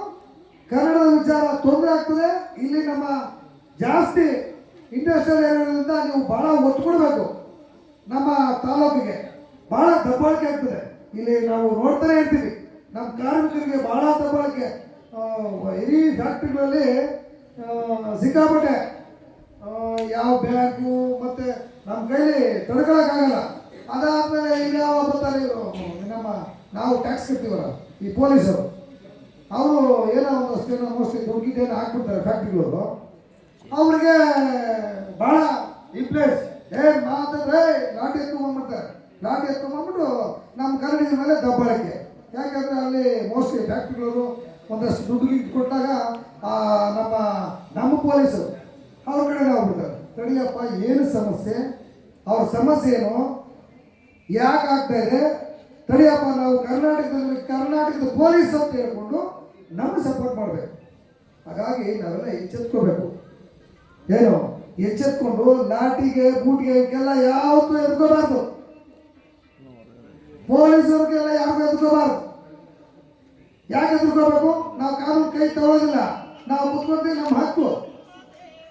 ಕನ್ನಡದ ವಿಚಾರ ತೊಂದರೆ ಆಗ್ತದೆ. ಇಲ್ಲಿ ನಮ್ಮ ಜಾಸ್ತಿ ಇಂಡಸ್ಟ್ರಿಯಲ್ ಏರಿಯಾದಿಂದ ನೀವು ಭಾಳ ಒತ್ತು ಕೊಡಬೇಕು ನಮ್ಮ ತಾಲೂಕಿಗೆ ಭಾಳ ದಬ್ಬಾಳಿಕೆ ಆಗ್ತದೆ. ಇಲ್ಲಿ ನಾವು ನೋಡ್ತಾನೆ ಇರ್ತೀವಿ. ನಮ್ಮ ಕಾರ್ಮಿಕರಿಗೆ ಭಾಳ ದಬ್ಬಾಳಿಕೆ. ಇಡೀ ಫ್ಯಾಕ್ಟ್ರಿಗಳಲ್ಲಿ ಸಿಕ್ಕಾಪಟ್ಟೆ ಯಾವ ಬ್ಯಾಂಕು ಮತ್ತೆ ನಮ್ಮ ಕೈಲಿ ತಡ್ಕೊಳಕ್ಕಾಗಲ್ಲ. ಅದಾದ್ಮೇಲೆ ಇಲ್ಲಿ ಯಾವ ಬರ್ತಾರೆ ನಮ್ಮ, ನಾವು ಟ್ಯಾಕ್ಸ್ ಕಟ್ತೀವಲ್ಲ, ಈ ಪೊಲೀಸರು. ಅವರು ಏನೋ ಒಂದಷ್ಟು ಏನೋ ಮೋಸ್ಟ್ಲಿ ಹೋಗಿದ್ದೇನೋ ಏನೋ ಹಾಕ್ಬಿಡ್ತಾರೆ ಫ್ಯಾಕ್ಟ್ರಿಗಳು ಅವ್ರಿಗೆ ಭಾಳ ಇಂಪ್ಲೇಸ್ ಏ ಮಾತಾದ್ರೆ ಲಾಟಿ ಎತ್ಕೊಂಡ್ಬಿಡ್ತಾರೆ ಲಾಟಿ ಎತ್ಕೊಂಡ್ಬಿಟ್ಟು ನಮ್ಮ ಕನ್ನಡಿಗರ ಮೇಲೆ ದಬ್ಬಾಳಿಕೆ. ಯಾಕಂದ್ರೆ ಅಲ್ಲಿ ಮೋಸ್ಟ್ಲಿ ಫ್ಯಾಕ್ಟ್ರಿಗಳು ಒಂದಷ್ಟು ದುಡ್ಡು ಕೊಟ್ಟಾಗ ಆ, ನಮ್ಮ ನಮ್ಮ ಪೊಲೀಸರು ಅವ್ರ ಕಡೆ ಹೋಗ್ಬಿಡ್ತಾರೆ ತಡಿಯಪ್ಪ ಏನು ಸಮಸ್ಯೆ? ಅವ್ರ ಸಮಸ್ಯೆ ಏನು? ಯಾಕೆ ಆಗ್ತಾ ಇದೆ? ತಡಿಯಪ್ಪ ನಾವು ಕರ್ನಾಟಕದಲ್ಲಿ ಕರ್ನಾಟಕದ ಪೊಲೀಸ್ ಅಂತ ಹೇಳ್ಕೊಂಡು ನಮಗೆ ಸಪೋರ್ಟ್ ಮಾಡಬೇಕು. ಹಾಗಾಗಿ ನಾವೆಲ್ಲ ಎಚ್ಚೆತ್ಕೋಬೇಕು. ಏನು? ಎಚ್ಚೆತ್ಕೊಂಡು ಲಾಟಿಗೆ ಬೂಟಿಗೆ ಇವಕ್ಕೆಲ್ಲ ಯಾವತ್ತೂ ಎದ್ಕೋಬಾರ್ದು. ಪೊಲೀಸರಿಗೆಲ್ಲ ಯಾರಿಗೂ ಎದ್ಕೋಬಾರ್ದು. ಯಾಕೆ ಎದ್ಕೋಬೇಕು? ನಾವು ಕಾನೂನು ಕೈ ತಗೊಳ್ಳೋದಿಲ್ಲ ನಾವು ಕುತ್ಕೊಂತೀವಿ ನಮ್ಮ ಹಕ್ಕು.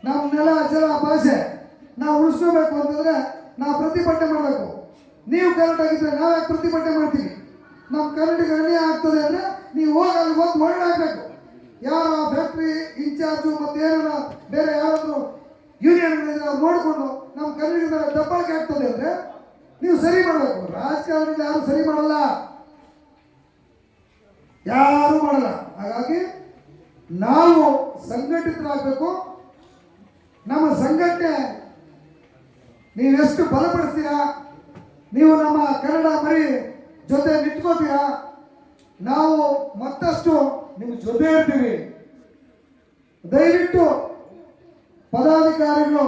ನಮ್ಮ ನೆಲ, ಜಲ, ಭಾಷೆ. ನಾವು ಉಳಿಸ್ಕೋಬೇಕು ಅಂತಂದ್ರೆ ನಾವು ಪ್ರತಿಭಟನೆ ಮಾಡಬೇಕು. ನೀವು ಕರೆಕ್ಟ್ ಆಗಿದ್ರೆ ನಾವು ಯಾಕೆ ಪ್ರತಿಭಟನೆ ಮಾಡ್ತೀವಿ? ನಮ್ಮ ಕನ್ನಡಿಗೆ ಅನ್ಯಾಯ ಆಗ್ತದೆ ಅಂದರೆ ನೀವು ಹೋಗಿ ಅಲ್ಲಿ ಹೋಗಿ ಯಾರು ಯಾರ ಫ್ಯಾಕ್ಟ್ರಿ ಇನ್ಚಾರ್ಜು ಮತ್ತೆ ಬೇರೆ ಯಾರಾದರೂ ಯೂನಿಯನ್ ನೋಡಿಕೊಂಡು ನಮ್ಮ ಕನ್ನಡಿಗರ ಮೇಲೆ ದಬ್ಬಾಳಿಕೆ ಆಗ್ತದೆ ಅಂದ್ರೆ ನೀವು ಸರಿ ಮಾಡಬೇಕು. ರಾಜಕಾರಣ ಯಾರು ಸರಿ ಮಾಡಲ್ಲ. ಯಾರು ಮಾಡಲ್ಲ. ಹಾಗಾಗಿ ನಾವು ಸಂಘಟಿತರಾಗಬೇಕು. ನಮ್ಮ ಸಂಘಟನೆ ನೀವೆಷ್ಟು ಬಲಪಡಿಸ್ತೀರಾ? ನೀವು ನಮ್ಮ ಕನ್ನಡ ಮರಿ ಜೊತೆ ನಿಂತ್ಕೋತೀರಾ ನಾವು ಮತ್ತಷ್ಟು ನಿಮ್ಮ ಜೊತೆ ಇರ್ತೀವಿ. ದಯವಿಟ್ಟು ಪದಾಧಿಕಾರಿಗಳು,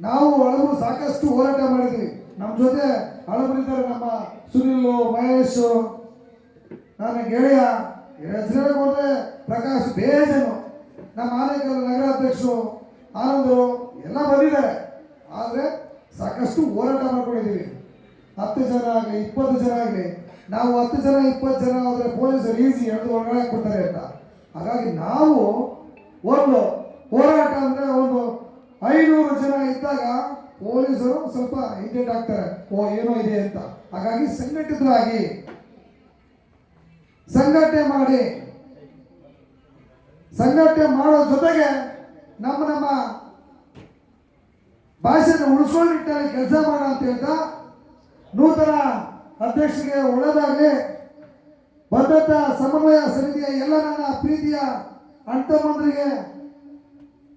ನಾವು ಹಳಬರು ಸಾಕಷ್ಟು ಹೋರಾಟ ಮಾಡಿದ್ವಿ. ನಮ್ಮ ಜೊತೆ ಹಳಬರಿದ್ದಾರೆ ನಮ್ಮ ಸುನಿಲ್, ಮಹೇಶ್, ನನ್ನ ಗೆಳೆಯ ಹೆಸರೇ ಕೊಟ್ಟರೆ ಪ್ರಕಾಶ್ ಬೇಜನು. ನಮ್ಮ ಆನೇಕಲ್ ನಗರಾಧ್ಯಕ್ಷರು ಆನಂದರು ಎಲ್ಲ ಬಂದಿದ್ದಾರೆ. ಆದರೆ ಸಾಕಷ್ಟು ಹೋರಾಟ ಮಾಡ್ಕೊಂಡಿದ್ದೀವಿ. ಹತ್ತು ಜನ ಆಗಲಿ, ಇಪ್ಪತ್ತು ಜನ ಆಗಲಿ, ನಾವು ಹತ್ತು ಜನ, ಇಪ್ಪತ್ತು ಜನ ಆದರೆ ಪೊಲೀಸರು ಈಸಿ ಹಿಡಿದು ಒಳಗಡೆ ಹಾಕ್ಬಿಡ್ತಾರೆ ಅಂತ. ಹಾಗಾಗಿ ನಾವು ಒಂದು ಹೋರಾಟ ಅಂದರೆ ಒಂದು ಐನೂರು ಜನ ಇದ್ದಾಗ ಪೊಲೀಸರು ಸ್ವಲ್ಪ ಹಿಂದೇಟ್ ಆಗ್ತಾರೆ. ಓ, ಏನೋ ಇದೆ ಅಂತ. ಹಾಗಾಗಿ ಸಂಘಟಿತರಾಗಿ ಸಂಘಟನೆ ಮಾಡಿ. ಸಂಘಟನೆ ಮಾಡೋ ಜೊತೆಗೆ ನಮ್ಮ ನಮ್ಮ ಭಾಷೆನ ಉಳಿಸೋ ನಿಟ್ಟಿನಲ್ಲಿ ಕೆಲಸ ಮಾಡೋ ಅಂತ ಹೇಳ್ತಾ ನೂತನ ಅಧ್ಯಕ್ಷರಿಗೆ ಒಳ್ಳೆದಾಗಲಿ ಭದ್ರತಾ ಸಮನ್ವಯ ಸಮಿತಿಯ ಎಲ್ಲ ನನ್ನ ಪ್ರೀತಿಯ ಅಣ್ತಮ್ಮಂದರಿಗೆ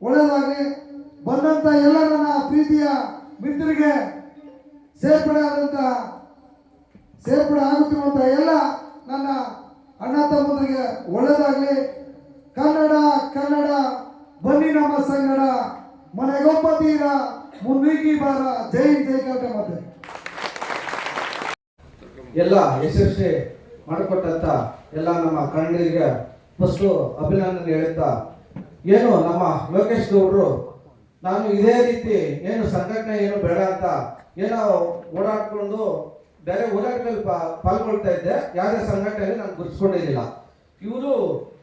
ಒಳ್ಳೆಯದಾಗಲಿ. ಬಂದಂಥ ಎಲ್ಲ ನನ್ನ ಪ್ರೀತಿಯ ಮಿತ್ರರಿಗೆ ಸೇರ್ಪಡೆ ಆದಂಥ ಸೇರ್ಪಡೆ ಆಗುತ್ತಿರುವಂಥ ಎಲ್ಲ ನನ್ನ ಅಣ್ಣ ತಮ್ಮಂದರಿಗೆ ಒಳ್ಳೆಯದಾಗಲಿ. ಕನ್ನಡ ಕನ್ನಡ, ಬನ್ನಿ ನಮ್ಮ ಸಂಗಡ. ಮನೆಗೊಬ್ಬ ತೀರ ಮುನ್ನೀಗಿ ಬಾರ. ಜೈ ಜೈ ಮತ್ತೆ ಎಲ್ಲ ಯಶಸ್ವಿ ಮಾಡಿಕೊಟ್ಟಂತ ಎಲ್ಲ ನಮ್ಮ ಕನ್ನಡಿಗರಿಗೆ ಫಸ್ಟು ಅಭಿನಂದನೆ ಹೇಳುತ್ತಾ, ಏನು ನಮ್ಮ ಲೋಕೇಶ್ ಗೌಡರು, ನಾನು ಇದೇ ರೀತಿ ಏನು ಸಂಘಟನೆ ಏನು ಬೇಡ ಅಂತ ಏನೋ ಓಡಾಡ್ಕೊಂಡು ಬೇರೆ ಹೋರಾಟದಲ್ಲಿ ಪಾಲ್ಗೊಳ್ತಾ ಇದ್ದೆ, ಯಾವುದೇ ಸಂಘಟನೆಯಲ್ಲಿ ನಾನು ಗುರುತಿಸ್ಕೊಂಡಿರಲಿಲ್ಲ. ಇವರು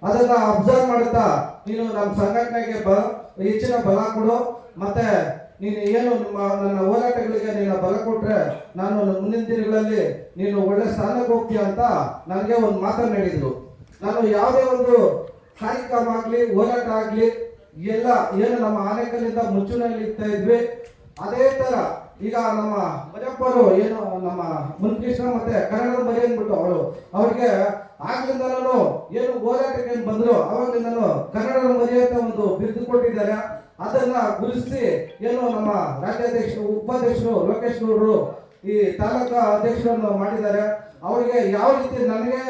ಅದನ್ನ ಅಬ್ಸರ್ವ್ ಮಾಡುತ್ತಾ, ನೀನು ನಮ್ಮ ಸಂಘಟನೆಗೆ ಬ, ಹೆಚ್ಚಿನ ಬಲ ಕೊಡು, ಮತ್ತೆ ನೀನು ಏನು ನಿಮ್ಮ ನನ್ನ ಹೋರಾಟಗಳಿಗೆ ನೀನು ಬಲ ಕೊಟ್ರೆ ನಾನು ಮುಂದಿನ ದಿನಗಳಲ್ಲಿ ನೀನು ಒಳ್ಳೆ ಸ್ಥಾನಕ್ಕೆ ಹೋಗ್ತೀಯ ಅಂತ ನನಗೆ ಒಂದು ಮಾತನ್ನು ಹೇಳಿದ್ರು. ನಾನು ಯಾವುದೇ ಒಂದು ಕಾರ್ಯಕ್ರಮ ಆಗಲಿ, ಹೋರಾಟ ಆಗಲಿ, ಎಲ್ಲ ಏನು ನಮ್ಮ ಆನೆಕಲ್ಲಿಂದ ಮುಂಚೂಣಿಯಲ್ಲಿ ಇರ್ತಾ ಇದ್ವಿ. ಅದೇ ಥರ ಈಗ ನಮ್ಮ ಮಜಪ್ಪರು ಏನು ನಮ್ಮ ಮುನ್ಕೃಷ್ಣ ಮತ್ತೆ ಕನ್ನಡ ಮರಿ ಅಂದ್ಬಿಟ್ಟು ಅವರು, ಅವ್ರಿಗೆ ಆಗ್ಲಿಂದನೂ ಏನು ಹೋರಾಟಕ್ಕೆ ಬಂದರು ಬಂದ್ರು ಅವಾಗ್ಲಿಂದನೂ ಕನ್ನಡದ ಮರಿ ಅಂತ ಒಂದು ಬಿರುದು ಕೊಟ್ಟಿದ್ದಾರೆ. ಅದನ್ನ ಗುರುಸಿ ಏನು ನಮ್ಮ ರಾಜ್ಯಾಧ್ಯಕ್ಷರು, ಉಪಾಧ್ಯಕ್ಷರು ಲೋಕೇಶ್ ಗೌಡರು ಈ ತಾಲೂಕಾ ಅಧ್ಯಕ್ಷರನ್ನು ಮಾಡಿದ್ದಾರೆ. ಅವರಿಗೆ ಯಾವ ರೀತಿ ನನಗೆ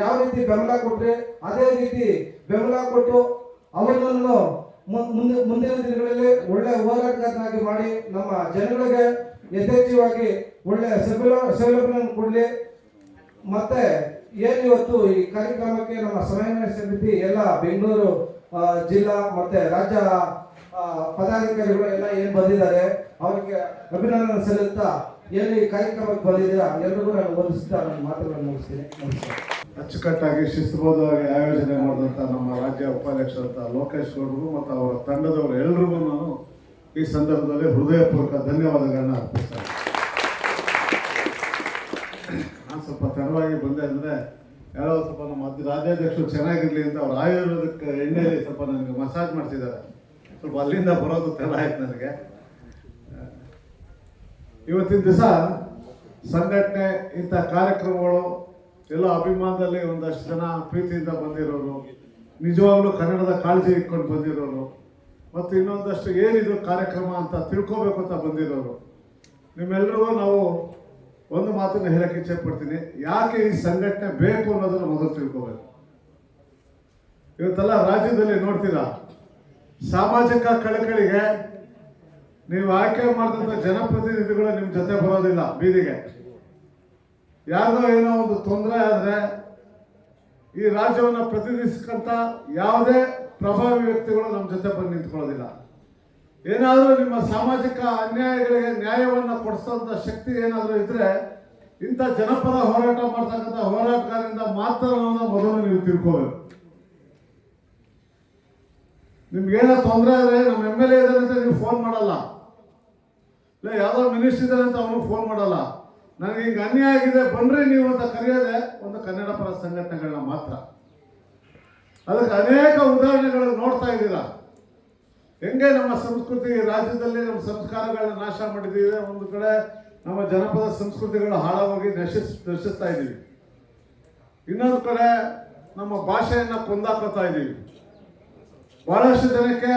ಯಾವ ರೀತಿ ಬೆಂಬಲ ಕೊಟ್ರಿ ಅದೇ ರೀತಿ ಬೆಂಬಲ ಕೊಟ್ಟು ಅವರನ್ನು ಮುಂದೆ, ಮುಂದಿನ ದಿನಗಳಲ್ಲಿ ಒಳ್ಳೆ ಹೋರಾಟಗಾರನಾಗಿ ಮಾಡಿ ನಮ್ಮ ಜನಗಳಿಗೆ ಯಥೇಚ್ಛವಾಗಿ ಒಳ್ಳೆ ಸೌಲಭ್ಯ ಸೌಲಭ್ಯವನ್ನು ಕೊಡಲಿ. ಮತ್ತೆ ಏನು ಇವತ್ತು ಈ ಕಾರ್ಯಕ್ರಮಕ್ಕೆ ನಮ್ಮ ಸಮನ್ವಯ ಸಮಿತಿ, ಎಲ್ಲ ಬೆಂಗಳೂರು ಜಿಲ್ಲಾ ಮತ್ತೆ ರಾಜ್ಯ ಪದಾಧಿಕಾರಿಗಳು ಎಲ್ಲ ಏನು ಬಂದಿದ್ದಾರೆ, ಅವರಿಗೆ ಅಭಿನಂದನೆ ಸಲ್ಲುತ್ತಾ ಈ ಕಾರ್ಯಕ್ರಮಕ್ಕೆ ಬಂದಿದ್ದೀರಾ, ಎಲ್ರಿಗೂ ನಾನು ವಂದಿಸ್ತಾ ನನ್ನ ಮಾತುಗಳನ್ನು ಮುಗಿಸ್ತೀನಿ. ಅಚ್ಚುಕಟ್ಟಾಗಿ ಶಿಸ್ತುಬೋಧವಾಗಿ ಆಯೋಜನೆ ಮಾಡಿದಂಥ ನಮ್ಮ ರಾಜ್ಯ ಉಪಾಧ್ಯಕ್ಷರಂತ ಲೋಕೇಶ್ ಗೌಡರು ಮತ್ತು ಅವರ ತಂಡದವರು ಎಲ್ರಿಗೂ ನಾನು ಈ ಸಂದರ್ಭದಲ್ಲಿ ಹೃದಯಪೂರ್ವಕ ಧನ್ಯವಾದಗಳನ್ನ ಅರ್ಪಿಸ್ತೇನೆ ನಾನು ಸ್ವಲ್ಪ ತಡವಾಗಿ ಬಂದೆ ಅಂದರೆ, ಯಾರೋ ಸ್ವಲ್ಪ ನಮ್ಮ ರಾಜ್ಯಾಧ್ಯಕ್ಷರು ಚೆನ್ನಾಗಿರಲಿ ಅಂತ ಅವ್ರು ಆಯುರ್ವೇದಕ್ಕೆ ಎಣ್ಣೆಯಲ್ಲಿ ಸ್ವಲ್ಪ ನನಗೆ ಮಸಾಜ್ ಮಾಡ್ತಿದ್ದಾರೆ. ಸ್ವಲ್ಪ ಅಲ್ಲಿಂದ ಬರೋದು ತಡ ಆಯ್ತು ನನಗೆ. ಇವತ್ತಿನ ದಿವಸ ಸಂಘಟನೆ, ಇಂಥ ಕಾರ್ಯಕ್ರಮಗಳು, ಎಲ್ಲ ಅಭಿಮಾನದಲ್ಲಿ ಒಂದಷ್ಟು ಜನ ಪ್ರೀತಿಯಿಂದ ಬಂದಿರೋರು, ನಿಜವಾಗ್ಲೂ ಕನ್ನಡದ ಕಾಳಜಿ ಇಟ್ಕೊಂಡು ಬಂದಿರೋರು, ಮತ್ತು ಇನ್ನೊಂದಷ್ಟು ಏನಿದು ಕಾರ್ಯಕ್ರಮ ಅಂತ ತಿಳ್ಕೊಬೇಕು ಅಂತ ಬಂದಿರೋರು. ನಿಮ್ಮೆಲ್ಲರಿಗೂ ನಾವು ಒಂದು ಮಾತನ್ನು ಹೇಳಕ್ಕೆ ಇಚ್ಛೆ ಪಡ್ತೀನಿ. ಯಾಕೆ ಈ ಸಂಘಟನೆ ಬೇಕು ಅನ್ನೋದನ್ನು ಮೊದಲು ತಿಳ್ಕೋಬೇಕು. ಇವತ್ತೆಲ್ಲ ರಾಜ್ಯದಲ್ಲಿ ನೋಡ್ತೀರಾ? ಸಾಮಾಜಿಕ ಕಳಕಳಿಗೆ ನೀವು ಆಯ್ಕೆ ಮಾಡಿದಂಥ ಜನಪ್ರತಿನಿಧಿಗಳು ನಿಮ್ಮ ಜೊತೆ ಬರೋದಿಲ್ಲ ಬೀದಿಗೆ. ಯಾರಿಗೋ ಏನೋ ಒಂದು ತೊಂದರೆ ಆದರೆ ಈ ರಾಜ್ಯವನ್ನು ಪ್ರತಿನಿಧಿಸ್ಕಂತ ಯಾವುದೇ ಪ್ರಭಾವಿ ವ್ಯಕ್ತಿಗಳು ನಮ್ಮ ಜೊತೆ ಬಂದು ನಿಂತ್ಕೊಳ್ಳೋದಿಲ್ಲ. ಏನಾದರೂ ನಿಮ್ಮ ಸಾಮಾಜಿಕ ಅನ್ಯಾಯಗಳಿಗೆ ನ್ಯಾಯವನ್ನು ಕೊಡಿಸೋಂಥ ಶಕ್ತಿ ಏನಾದರೂ ಇದ್ರೆ ಇಂಥ ಜನಪದ ಹೋರಾಟ ಮಾಡ್ತಕ್ಕಂಥ ಹೋರಾಟಗಾರರಿಂದ ಮಾತ್ರ ಮೊದಲು ನೀವು ತಿಳ್ಕೋಬೇಕು. ನಿಮ್ಗೇನೋ ತೊಂದರೆ ಆದರೆ ನಮ್ಮ ಎಂ ಎಲ್ ಎ ಅಂತ ನೀವು ಫೋನ್ ಮಾಡಲ್ಲ. ಇಲ್ಲ ಯಾವುದೋ ಮಿನಿಸ್ಟರ್ ಇದ್ದಾರೆ ಅಂತ ಅವನು ಫೋನ್ ಮಾಡಲ್ಲ. ನನಗೆ ಹಿಂಗೆ ಅನ್ಯಾಯ ಆಗಿದೆ ಬನ್ರಿ ನೀವು ಅಂತ ಕರೆಯೋದೆ ಒಂದು ಕನ್ನಡ ಪರ ಸಂಘಟನೆಗಳನ್ನ ಮಾತ್ರ. ಅದಕ್ಕೆ ಅನೇಕ ಉದಾಹರಣೆಗಳನ್ನು ನೋಡ್ತಾ ಇದ್ದೀರ. ಹೆಂಗೆ ನಮ್ಮ ಸಂಸ್ಕೃತಿ ರಾಜ್ಯದಲ್ಲಿ ನಮ್ಮ ಸಂಸ್ಕಾರಗಳನ್ನ ನಾಶ ಮಾಡಿದ್ದೀವಿ ಒಂದು ಕಡೆ ನಮ್ಮ ಜನಪದ ಸಂಸ್ಕೃತಿಗಳು ಹಾಳಾಗಿ ನಶಿಸ್, ನಶಿಸ್ತಾ ಇದ್ದೀವಿ. ಇನ್ನೊಂದು ಕಡೆ ನಮ್ಮ ಭಾಷೆಯನ್ನು ಕೊಂದಾಕೋತಾ ಇದ್ದೀವಿ. ಬಹಳಷ್ಟು ಜನಕ್ಕೆ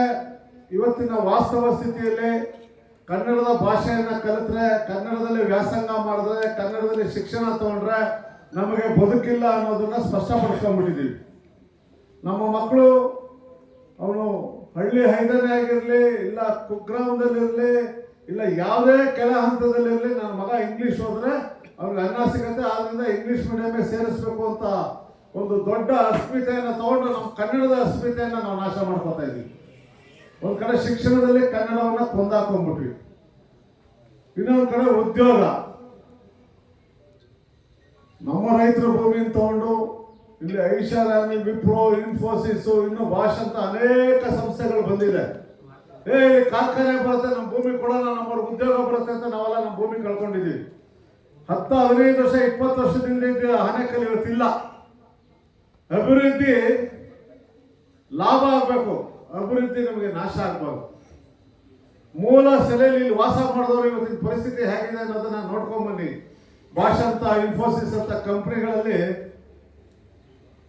ಇವತ್ತಿನ ವಾಸ್ತವ ಸ್ಥಿತಿಯಲ್ಲಿ ಕನ್ನಡದ ಭಾಷೆಯನ್ನು ಕಲಿತ್ರೆ, ಕನ್ನಡದಲ್ಲಿ ವ್ಯಾಸಂಗ ಮಾಡಿದ್ರೆ, ಕನ್ನಡದಲ್ಲಿ ಶಿಕ್ಷಣ ತಗೊಂಡ್ರೆ ನಮಗೆ ಬದುಕಿಲ್ಲ ಅನ್ನೋದನ್ನ ಸ್ಪಷ್ಟಪಡಿಸ್ಕೊಂಡ್ಬಿಟ್ಟಿದ್ದೀವಿ. ನಮ್ಮ ಮಕ್ಕಳು, ಅವನು ಹಳ್ಳಿ ಹೈದನೇ ಆಗಿರಲಿ, ಇಲ್ಲ ಕುಗ್ರಾಮದಲ್ಲಿರಲಿ ಇಲ್ಲ ಯಾವುದೇ ಕೆಲ ಹಂತದಲ್ಲಿರಲಿ ನನ್ನ ಮಗ ಇಂಗ್ಲೀಷ್ ಹೋದ್ರೆ ಅವ್ರಿಗೆ ಅನ್ನ ಸಿಗತ್ತೆ ಆದ್ರಿಂದ ಇಂಗ್ಲೀಷ್ ಮೀಡಿಯಮೇ ಸೇರಿಸ್ಬೇಕು ಅಂತ ಒಂದು ದೊಡ್ಡ ಅಸ್ಮಿತೆಯನ್ನು ತಗೊಂಡು ನಮ್ಮ ಕನ್ನಡದ ಅಸ್ಮಿತೆಯನ್ನು ನಾವು ನಾಶ ಮಾಡ್ಕೋತಾ ಇದ್ದೀವಿ. ಒಂದು ಕಡೆ ಶಿಕ್ಷಣದಲ್ಲಿ ಕನ್ನಡವನ್ನ ಕೊಂದಾಕೊಂಡ್ಬಿಟ್ವಿ. ಇನ್ನೊಂದು ಕಡೆ ಉದ್ಯೋಗ. ನಮ್ಮ ರೈತರ ಭೂಮಿನ ತಗೊಂಡು ಇಲ್ಲಿ ಐಷಾರಾಮಿ, ವಿಪ್ರೋ, ಇನ್ಫೋಸಿಸ್, ಇನ್ನು ಭಾಷ್ ಅಂತ ಅನೇಕ ಸಂಸ್ಥೆಗಳು ಬಂದಿದೆ. ಏ, ಕಾರ್ಖಾನೆ ಬರುತ್ತೆ ನಮ್ಮ ಭೂಮಿ ಕೊಡೋಣ, ನಮ್ಮವ್ರಿಗೆ ಉದ್ಯೋಗ ಬರುತ್ತೆ ಅಂತ ನಾವೆಲ್ಲ ನಮ್ಮ ಭೂಮಿ ಕಳ್ಕೊಂಡಿದ್ದೀವಿ. ಹತ್ತು ಹದಿನೈದು ವರ್ಷ, ಇಪ್ಪತ್ತು ವರ್ಷದಿಂದ ಆನೆಕಲ್ ಇವತ್ತಿಲ್ಲ. ಅಭಿವೃದ್ಧಿ ಲಾಭ ಆಗಬೇಕು. ಅಭಿವೃದ್ಧಿ ನಮಗೆ ನಾಶ ಆಗ್ಬಾರ್ದು. ಮೂಲ ಸೆಲೆಯಲ್ಲಿ ಇಲ್ಲಿ ವಾಸ ಮಾಡಿದವರು ಇವತ್ತಿನ ಪರಿಸ್ಥಿತಿ ಹೇಗಿದೆ ಅನ್ನೋದನ್ನ ನೋಡ್ಕೊಂಬನ್ನಿ ಬಾಷ್ ಅಂತ ಇನ್ಫೋಸಿಸ್ ಅಂತ ಕಂಪ್ನಿಗಳಲ್ಲಿ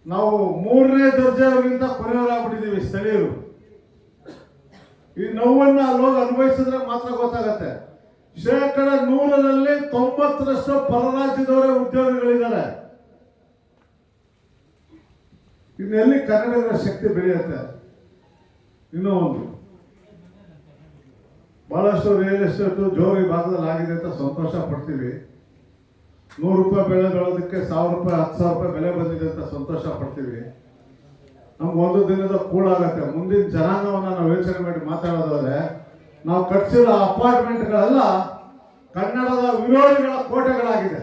ನಾವು ಮೂರನೇ ದರ್ಜೆಯವರಿಗಿಂತ ಕೊನೆಯವರಾಗ್ಬಿಟ್ಟಿದ್ದೀವಿ ಸ್ಥಳೀಯರು. ಈ ನೋವನ್ನ ಅಲ್ಲೋಗಿ ಅನುಭವಿಸಿದ್ರೆ ಮಾತ್ರ ಗೊತ್ತಾಗತ್ತೆ. ಶೇಕಡ ನೂರರಲ್ಲಿ ತೊಂಬತ್ತರಷ್ಟು ಪರರಾಜ್ಯದವರೇ ಉದ್ಯೋಗಿಗಳಿದ್ದಾರೆ. ಇನ್ನೆಲ್ಲಿ ಕನ್ನಡದ ಶಕ್ತಿ ಬೆಳೆಯುತ್ತೆ? ಇನ್ನೂ ಒಂದು. ಬಹಳಷ್ಟು ರಿಯಲ್ ಎಸ್ಟೇಟು ಜೋರಿ ಭಾಗದಲ್ಲಿ ಆಗಿದೆ ಅಂತ ಸಂತೋಷ ಪಡ್ತೀವಿ. ನೂರು ರೂಪಾಯಿ ಬೆಳೆ ಬೆಳೋದಕ್ಕೆ ಸಾವಿರ ರೂಪಾಯಿ, ಹತ್ತು ಸಾವಿರ ರೂಪಾಯಿ ಬೆಲೆ ಬಂದಿದೆ ಅಂತ ಸಂತೋಷ ಪಡ್ತೀವಿ. ನಮ್ಗೆ ಒಂದು ದಿನದ ಕೂಡಾಗತ್ತೆ ಮುಂದಿನ ಜನಾಂಗವನ್ನು ನಾವು ಯೋಚನೆ ಮಾಡಿ ಮಾತಾಡೋದಾದ್ರೆ, ನಾವು ಕಟ್ಸಿರೋ ಅಪಾರ್ಟ್ಮೆಂಟ್ಗಳೆಲ್ಲ ಕನ್ನಡದ ವಿರೋಧಿಗಳ ಕೋಟೆಗಳಾಗಿದೆ.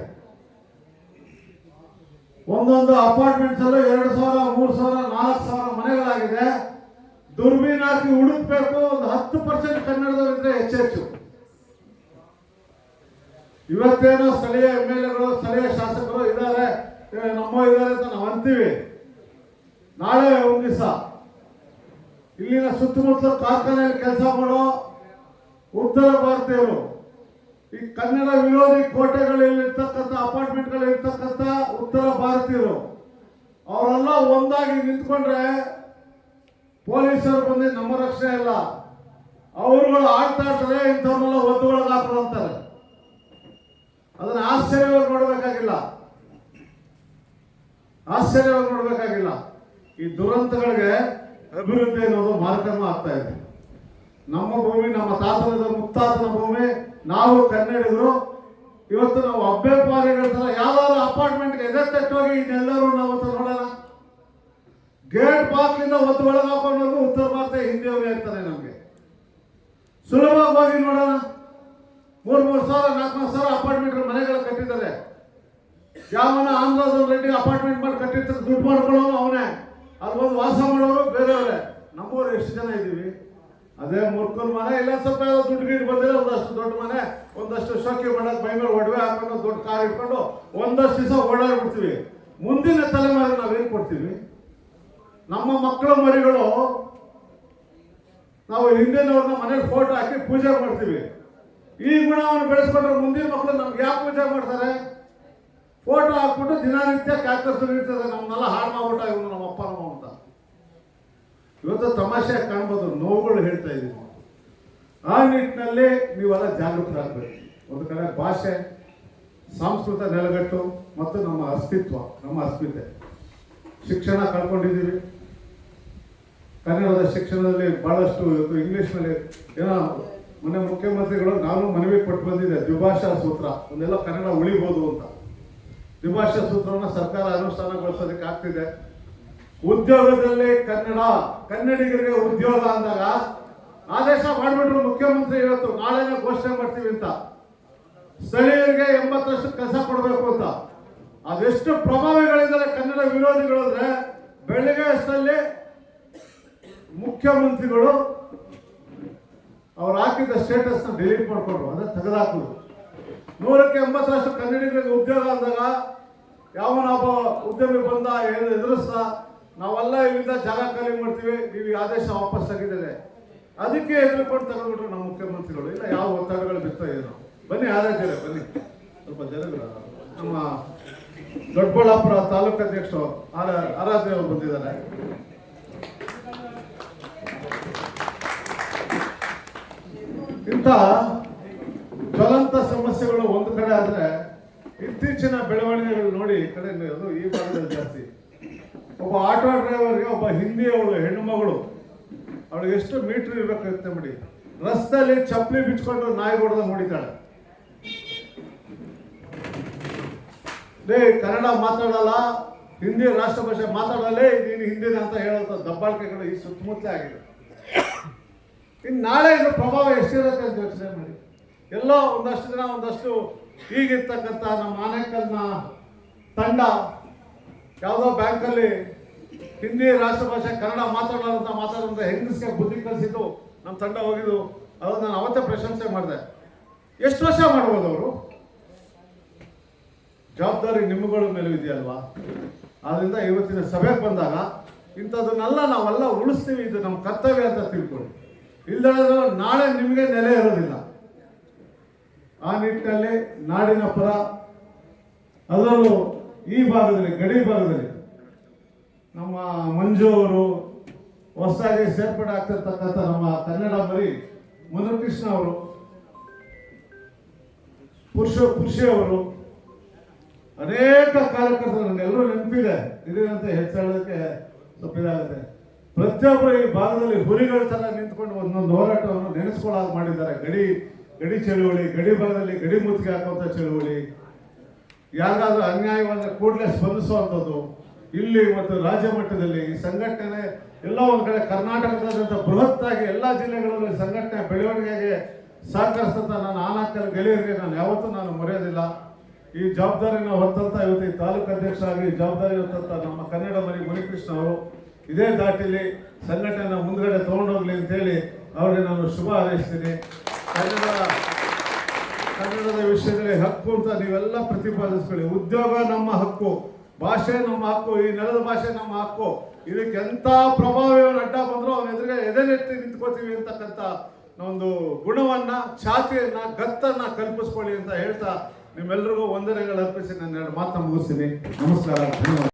ಒಂದೊಂದು ಅಪಾರ್ಟ್ಮೆಂಟ್ ಅಲ್ಲೂ ಎರಡು ಸಾವಿರ, ಮೂರು ಸಾವಿರ, ನಾಲ್ಕು ಸಾವಿರ ಮನೆಗಳಾಗಿದೆ. ದುರ್ಬೀನ್ ಹಾಕಿ ಹುಡುಕ್ಬೇಕು ಒಂದು ಹತ್ತು ಪರ್ಸೆಂಟ್ ಕನ್ನಡದವರಿದ್ರೆ ಹೆಚ್ಚೆಚ್ಚು ಇವತ್ತೇನೋ ಸ್ಥಳೀಯ ಎಂ ಎಲ್ ಎಗಳು, ಸ್ಥಳೀಯ ಶಾಸಕರು ಇದ್ದಾರೆ. ನಮ್ಮ ಇದ್ದಾರೆ ಅಂತ ನಾವು ಅಂತೀವಿ. ನಾಳೆ ಒಂದು ದಿವಸ. ಇಲ್ಲಿನ ಸುತ್ತಮುತ್ತಲ ಕಾರ್ಖಾನೆಯಲ್ಲಿ ಕೆಲಸ ಮಾಡೋ ಉತ್ತರ ಭಾರತೀಯರು. ಈ ಕನ್ನಡ ವಿರೋಧಿ ಕೋಟೆಗಳಲ್ಲಿರ್ತಕ್ಕಂಥ ಅಪಾರ್ಟ್ಮೆಂಟ್ಗಳಿರ್ತಕ್ಕಂಥ ಉತ್ತರ ಭಾರತೀಯರು, ಅವರೆಲ್ಲ ಒಂದಾಗಿ ನಿಂತ್ಕೊಂಡ್ರೆ ಪೊಲೀಸರು ಬಂದು ನಮ್ಮ ರಕ್ಷಣೆ ಇಲ್ಲ ಅವರುಗಳು ಆಡ್ತಾ ಇರ್ತಾರೆ, ಇಂಥವ್ರನ್ನೆಲ್ಲ ಒದ್ದುಗಳಿಗೆ ಹಾಕೋದು ಅಂತಾರೆ. ಅದನ್ನ ಆಶ್ಚರ್ಯವಾಗಿ ನೋಡಬೇಕಾಗಿಲ್ಲ. ಆಶ್ಚರ್ಯವಾಗಿ ನೋಡಬೇಕಾಗಿಲ್ಲ. ಈ ದುರಂತಗಳಿಗೆ ಅಭಿವೃದ್ಧಿ ಅನ್ನೋದು ಮಾರ್ಗಮ ಆಗ್ತಾ ಇದೆ. ನಮ್ಮ ಭೂಮಿ, ನಮ್ಮ ತಾತನದ ಮುತ್ತಾತನ ಭೂಮಿ ನಾವು ಕನ್ನಡಿಗರು, ಇವತ್ತು ನಾವು ಅಭ್ಯಪಾರಿಗಳ ತರ ಯಾವ್ದಾದ್ರು ಅಪಾರ್ಟ್ಮೆಂಟ್ಗೆ ಎದೆ ಹೋಗಿ ಇನ್ನೆಲ್ಲರೂ ನಾವು ನೋಡೋಣ ಗೇಟ್ ಬಾಕ್ಲಿಂದ ಒತ್ತು ಒಳಗೆ ಹಾಕೊಂಡವ್ರಿಗೂ ಉತ್ತರ ಭಾರತ ಹಿಂದಿಯವರು ಹೇಳ್ತಾರೆ ನಮಗೆ. ಸುಲಭವಾಗಿ ಹೋಗಿ ನೋಡೋಣ. ಮೂರು ಮೂರು ಸಾವಿರ ನಾಲ್ಕು ನಾಲ್ಕು ಸಾವಿರ ಅಪಾರ್ಟ್ಮೆಂಟ್ ಮನೆಗಳು ಕಟ್ಟಿದ್ದಾರೆ. ಯಾವನ ಆಂಧ್ರದಲ್ಲಿ ರೆಡ್ಡಿ ಅಪಾರ್ಟ್ಮೆಂಟ್ ಮಾಡಿ ಕಟ್ಟಿರ್ತಾರೆ, ದುಡ್ಡು ಮಾಡ್ಕೊಳ್ಳೋನು ಅವನೇ. ಅಲ್ಲಿ ಬಂದು ವಾಸ ಮಾಡೋರು ಬೇರೆಯವರೇ. ನಮ್ಮೂರು ಎಷ್ಟು ಜನ ಇದ್ದೀವಿ? ಅದೇ ಮುರ್ಕೊಂಡು ಮನೆ, ಇಲ್ಲ ಸ್ವಲ್ಪ ದುಡ್ಡು ಗೀಡು ಬಂದಿಲ್ಲ ಒಂದಷ್ಟು ದೊಡ್ಡ ಮನೆ, ಒಂದಷ್ಟು ಶೋಕಿ ಮಾಡಕ್ ಬೈ ಮೇಲೆ ಒಡವೆ ಹಾಕೊಂಡು, ದೊಡ್ಡ ಕಾರ್ ಇಟ್ಕೊಂಡು ಒಂದಷ್ಟು ದಿವಸ ಓಡಾಡ್ಬಿಡ್ತೀವಿ ಮುಂದಿನ ತಲೆಮಾರಿಗೆ ನಾವೇನ್ ಕೊಡ್ತೀವಿ? ನಮ್ಮ ಮಕ್ಕಳ ಮರಿಗಳು, ನಾವು ಹಿಂದಿನವ್ರನ್ನ ಮನೇಲಿ ಫೋಟೋ ಹಾಕಿ ಪೂಜೆ ಮಾಡ್ತೀವಿ. ಈ ಗುಣವನ್ನು ಬೆಳೆಸ್ಕೊಂಡ್ರೆ ಮುಂದಿನ ಮಕ್ಕಳು ನಮ್ಗೆ ಯಾಕೆ ಪೂಜೆ ಮಾಡ್ತಾರೆ? ಫೋಟೋ ಹಾಕ್ಬಿಟ್ಟು ದಿನನಿತ್ಯ ಕ್ಯಾಕರ್ಸ್ ಇರ್ತದೆ ನಮ್ಮನ್ನೆಲ್ಲ ಹಾಳು ಮಾಡ್ಬಿಟ್ಟ ನಮ್ಮ ಅಪ್ಪ ಅಂತ. ಇವತ್ತು ತಮಾಷೆ ಕಾಣ್ಬೋದು, ನೋವುಗಳು ಹೇಳ್ತಾ ಇದ್ದೀವಿ ಆ ನಿಟ್ಟಿನಲ್ಲಿ ನೀವೆಲ್ಲ ಜಾಗೃತರಾಗಬೇಕು. ಒಂದು ಕಡೆ ಭಾಷೆ, ಸಾಂಸ್ಕೃತ ನೆಲೆಗಟ್ಟು, ಮತ್ತು ನಮ್ಮ ಅಸ್ತಿತ್ವ, ನಮ್ಮ ಅಸ್ಮಿತೆ. ಶಿಕ್ಷಣ ಕಳ್ಕೊಂಡಿದ್ದೀವಿ ಕನ್ನಡದ ಶಿಕ್ಷಣದಲ್ಲಿ ಭಾಳಷ್ಟು ಇವತ್ತು ಇಂಗ್ಲೀಷ್ನಲ್ಲಿ ಏನೋ ಮೊನ್ನೆ ಮುಖ್ಯಮಂತ್ರಿಗಳು ನಾನು ಮನವಿ ಕೊಟ್ಟು ಬಂದಿದೆ ದ್ವಿಭಾಷಾ ಸೂತ್ರ. ಒಂದೆಲ್ಲ ಕನ್ನಡ ಉಳಿಬೋದು ಅಂತ. ದ್ವಿಭಾಷಾ ಸೂತ್ರವನ್ನು ಸರ್ಕಾರ ಅನುಷ್ಠಾನಗೊಳಿಸೋದಕ್ಕೆ ಆಗ್ತಿದೆ. ಉದ್ಯೋಗದಲ್ಲಿ ಕನ್ನಡ, ಕನ್ನಡಿಗರಿಗೆ ಉದ್ಯೋಗ ಅಂದಾಗ ಆದೇಶ ಮಾಡಿಬಿಟ್ರು ಮುಖ್ಯಮಂತ್ರಿ ಇವತ್ತು, ನಾಳೆನೇ ಘೋಷಣೆ ಮಾಡ್ತೀವಿ ಅಂತ. ಸ್ಥಳೀಯರಿಗೆ ಎಂಬತ್ತರಷ್ಟು ಕೆಲಸ ಕೊಡಬೇಕು ಅಂತ. ಅದೆಷ್ಟು ಪ್ರಭಾವಿಗಳಿದ್ದಾರೆ ಕನ್ನಡ ವಿರೋಧಿಗಳು ಅಂದ್ರೆ, ಬೆಳಿಗ್ಗೆ ಅಷ್ಟರಲ್ಲಿ ಮುಖ್ಯಮಂತ್ರಿಗಳು ಅವ್ರು ಹಾಕಿದ್ದ ನ ಡಿಲೀಟ್ ಮಾಡಿಕೊಂಡ್ರು ಅಂದ್ರೆ ತೆಗೆದಾಕೊಂಡು ನೂರಕ್ಕೆ ಎಂಬತ್ತರಷ್ಟು ಕನ್ನಡಿಗರಿಗೆ ಉದ್ಯೋಗ ಅಂದಾಗ ಯಾವನೊಬ್ಬ ಉದ್ಯಮಿ ಬಂದ ಏನು ಎದುರಿಸ್ದ ನಾವೆಲ್ಲ ಇಲ್ಲಿಂದ ಜಾಗ ಖಾಲಿ ಮಾಡ್ತೀವಿ, ನೀವು ಈ ಆದೇಶ ವಾಪಸ್ ಆಗಿದ್ದಾರೆ ಅದಕ್ಕೆ ಹೆದರ್ಕೊಂಡು ತಗೊಂಡ್ಬಿಟ್ರು ನಮ್ಮ ಮುಖ್ಯಮಂತ್ರಿಗಳು, ಇಲ್ಲ ಯಾವ ಒತ್ತಡಗಳು ಬಿತ್ತಾ ಇದ್ರು ಬನ್ನಿ, ಆರಾಧ್ಯ ಬನ್ನಿ. ಸ್ವಲ್ಪ ಜನಗಳು ನಮ್ಮ ದೊಡ್ಡಬಳ್ಳಾಪುರ ತಾಲೂಕು ಅಧ್ಯಕ್ಷರು ಆರ, ಆರಾಧ್ಯ ಅವರು ಬಂದಿದ್ದಾರೆ. ಇಂಥ ಜ್ವಲಂತ ಸಮಸ್ಯೆಗಳು ಒಂದು ಕಡೆ ಆದ್ರೆ, ಇತ್ತೀಚಿನ ಬೆಳವಣಿಗೆಗಳು ನೋಡಿ ಕಡೆ ಅದು ಈ ಭಾಗದಲ್ಲಿ ಜಾಸ್ತಿ. ಒಬ್ಬ ಆಟೋ ಡ್ರೈವರ್ಗೆ ಒಬ್ಬ ಹಿಂದಿಯವಳು ಹೆಣ್ಣು ಮಗಳು. ಅವಳಿಗೆ ಎಷ್ಟು ಮೀಟರ್ ಇರ್ಬೇಕಾಗುತ್ತೆ ನೋಡಿ ರಸ್ತೆಯಲ್ಲಿ ಚಪ್ಪಲಿ ಬಿಚ್ಕೊಂಡು ನಾಯಿ ಹೊಡೆದ ಹೊಡಿತಾಳೆ. ಡೇ ಕನ್ನಡ ಮಾತಾಡಲ್ಲ, ಹಿಂದಿ ರಾಷ್ಟ್ರ ಭಾಷೆ ಮಾತಾಡಲೇ ನೀನು ಹಿಂದಿದೆ ಅಂತ ಹೇಳೋಂಥ ದಬ್ಬಾಳಿಕೆಗಳು ಈ ಸುತ್ತಮುತ್ತಲೇ ಆಗಿದೆ. ಇನ್ನು ನಾಳೆ ಇದ್ರ ಪ್ರಭಾವ ಎಷ್ಟಿರುತ್ತೆ ಅಂತ ಯೋಚನೆ ಮಾಡಿ. ಎಲ್ಲೋ ಒಂದಷ್ಟು ದಿನ ಒಂದಷ್ಟು ಈಗಿರ್ತಕ್ಕಂಥ ನಮ್ಮ ಆನೇಕಲ್ನ ತಂಡ ಯಾವುದೋ ಬ್ಯಾಂಕಲ್ಲಿ ಹಿಂದಿ ರಾಷ್ಟ್ರ ಭಾಷೆ, ಕನ್ನಡ ಮಾತಾಡೋದಂತ ಮಾತಾಡೋಂಥ ಹೆಂಗಸ್ಗೆ ಬುದ್ಧಿ ಕಲಿಸಿದ್ದು ನಮ್ಮ ತಂಡ ಹೋಗಿದ್ದು ಅದನ್ನು ನಾನು ಅವತ್ತೇ ಪ್ರಶಂಸೆ ಮಾಡಿದೆ. ಎಷ್ಟು ವರ್ಷ ಮಾಡ್ಬೋದು ಅವರು? ಜವಾಬ್ದಾರಿ ನಿಮ್ಮಗಳ ಮೇಲೂ ಇದೆಯಲ್ವಾ? ಆದ್ರಿಂದ ಇವತ್ತಿನ ಸಭೆಗೆ ಬಂದಾಗ ಇಂಥದನ್ನೆಲ್ಲ ನಾವೆಲ್ಲ ಉಳಿಸ್ತೀವಿ, ಇದು ನಮ್ಮ ಕರ್ತವ್ಯ ಅಂತ ತಿಳ್ಕೊಳ್ಳಿ. ಇಲ್ದಳಿದ್ರೆ ನಾಳೆ ನಿಮಗೆ ನೆಲೆ ಇರೋದಿಲ್ಲ. ಆ ನಿಟ್ಟಿನಲ್ಲಿ ನಾಡಿನ ಪರ ಅದರಲ್ಲೂ ಈ ಭಾಗದಲ್ಲಿ, ಗಡಿ ಭಾಗದಲ್ಲಿ ನಮ್ಮ ಮಂಜು ಅವರು ಹೊಸದಾಗಿ ಸೇರ್ಪಡೆ ಆಗ್ತಿರ್ತಕ್ಕಂಥ ನಮ್ಮ ಕನ್ನಡ ಬರಿ ಮಧುಕೃಷ್ಣ ಅವರು, ಪುರುಷ, ಪುರುಷಿ ಅವರು, ಅನೇಕ ಕಾರ್ಯಕರ್ತರು ನನಗೆಲ್ಲರೂ ನೆನಪಿದೆ. ಇದೇನಂತ ಹೆಚ್ಚಳಕ್ಕೆ ಸ್ವಲ್ಪ ಇದಾಗುತ್ತೆ. ಪ್ರತಿಯೊಬ್ಬರು ಈ ಭಾಗದಲ್ಲಿ ಹುಲಿಗಳ ತರ ನಿಂತ್ಕೊಂಡು ಒಂದೊಂದು ಹೋರಾಟವನ್ನು ನೆನೆಸ್ಕೊಳ್ಳಾಗ ಮಾಡಿದ್ದಾರೆ. ಗಡಿ ಗಡಿ ಚಳುವಳಿ, ಗಡಿ ಭಾಗದಲ್ಲಿ ಗಡಿ ಮುತ್ತಿಗೆ ಹಾಕುವಂಥ ಚಳುವಳಿ. ಯಾರಿಗಾದ್ರೂ ಅನ್ಯಾಯವನ್ನು ಕೂಡಲೇ ಸ್ಪಂದಿಸುವಂಥದ್ದು ಇಲ್ಲಿ ಮತ್ತು ರಾಜ್ಯ ಮಟ್ಟದಲ್ಲಿ ಈ ಸಂಘಟನೆ ಎಲ್ಲ ಒಂದು ಕಡೆ ಕರ್ನಾಟಕದಾದ್ಯಂತ ಬೃಹತ್ತಾಗಿ ಎಲ್ಲ ಜಿಲ್ಲೆಗಳಲ್ಲಿ ಸಂಘಟನೆ ಬೆಳವಣಿಗೆಗೆ ಸಹಕರಿಸಿದಂಥ ನನ್ನ ಆನಾಕಲ್ ಗೆಳೆಯರಿಗೆ ನಾನು ಯಾವತ್ತೂ ನಾನು ಮರೆಯೋದಿಲ್ಲ. ಈ ಜವಾಬ್ದಾರಿನ ಹೊತ್ತಂತ ಇವತ್ತು ಈ ತಾಲೂಕು ಅಧ್ಯಕ್ಷರಾಗಿ ಜವಾಬ್ದಾರಿ ಹೊತ್ತಂತ ನಮ್ಮ ಕನ್ನಡ ಮರಿ ಮುನಿಕೃಷ್ಣ ಅವರು ಇದೇ ದಾಟಿಲಿ ಸಂಘಟನೆ ಮುಂದ್ಗಡೆ ತಗೊಂಡೋಗ್ಲಿ ಅಂತೇಳಿ ಅವರಿಗೆ ನಾನು ಶುಭ ಹಾರೈಸ್ತೀನಿ. ಕನ್ನಡ ಕನ್ನಡದ ವಿಷಯದಲ್ಲಿ ಹಕ್ಕು ಅಂತ ನೀವೆಲ್ಲ ಪ್ರತಿಪಾದಿಸ್ಕೊಳ್ಳಿ. ಉದ್ಯೋಗ ನಮ್ಮ ಹಕ್ಕು, ಭಾಷೆ ನಮ್ಮ ಹಕ್ಕು, ಈ ನೆಲದ ಭಾಷೆ ನಮ್ಮ ಹಕ್ಕು. ಇದಕ್ಕೆ ಎಂಥ ಪ್ರಭಾವವನ್ನು ಅಡ್ಡ ಬಂದರೂ ಅವನ ಎದುರಿಗೆ ಎದೆಲೆತ್ತಿ ನಿಂತ್ಕೋತೀವಿ ಅಂತಕ್ಕಂಥ ಒಂದು ಗುಣವನ್ನ ಛಾತಿಯನ್ನ ಗತ್ತನ್ನ ಕಲ್ಪಿಸ್ಕೊಳ್ಳಿ ಅಂತ ಹೇಳ್ತಾ ನಿಮ್ಮೆಲ್ಲರಿಗೂ ವಂದನೆಗಳು ಅರ್ಪಿಸಿ ನನ್ನ ಎರಡು ಮಾತು ಮುಗಿಸ್ತೀನಿ. ನಮಸ್ಕಾರ, ಧನ್ಯವಾದ.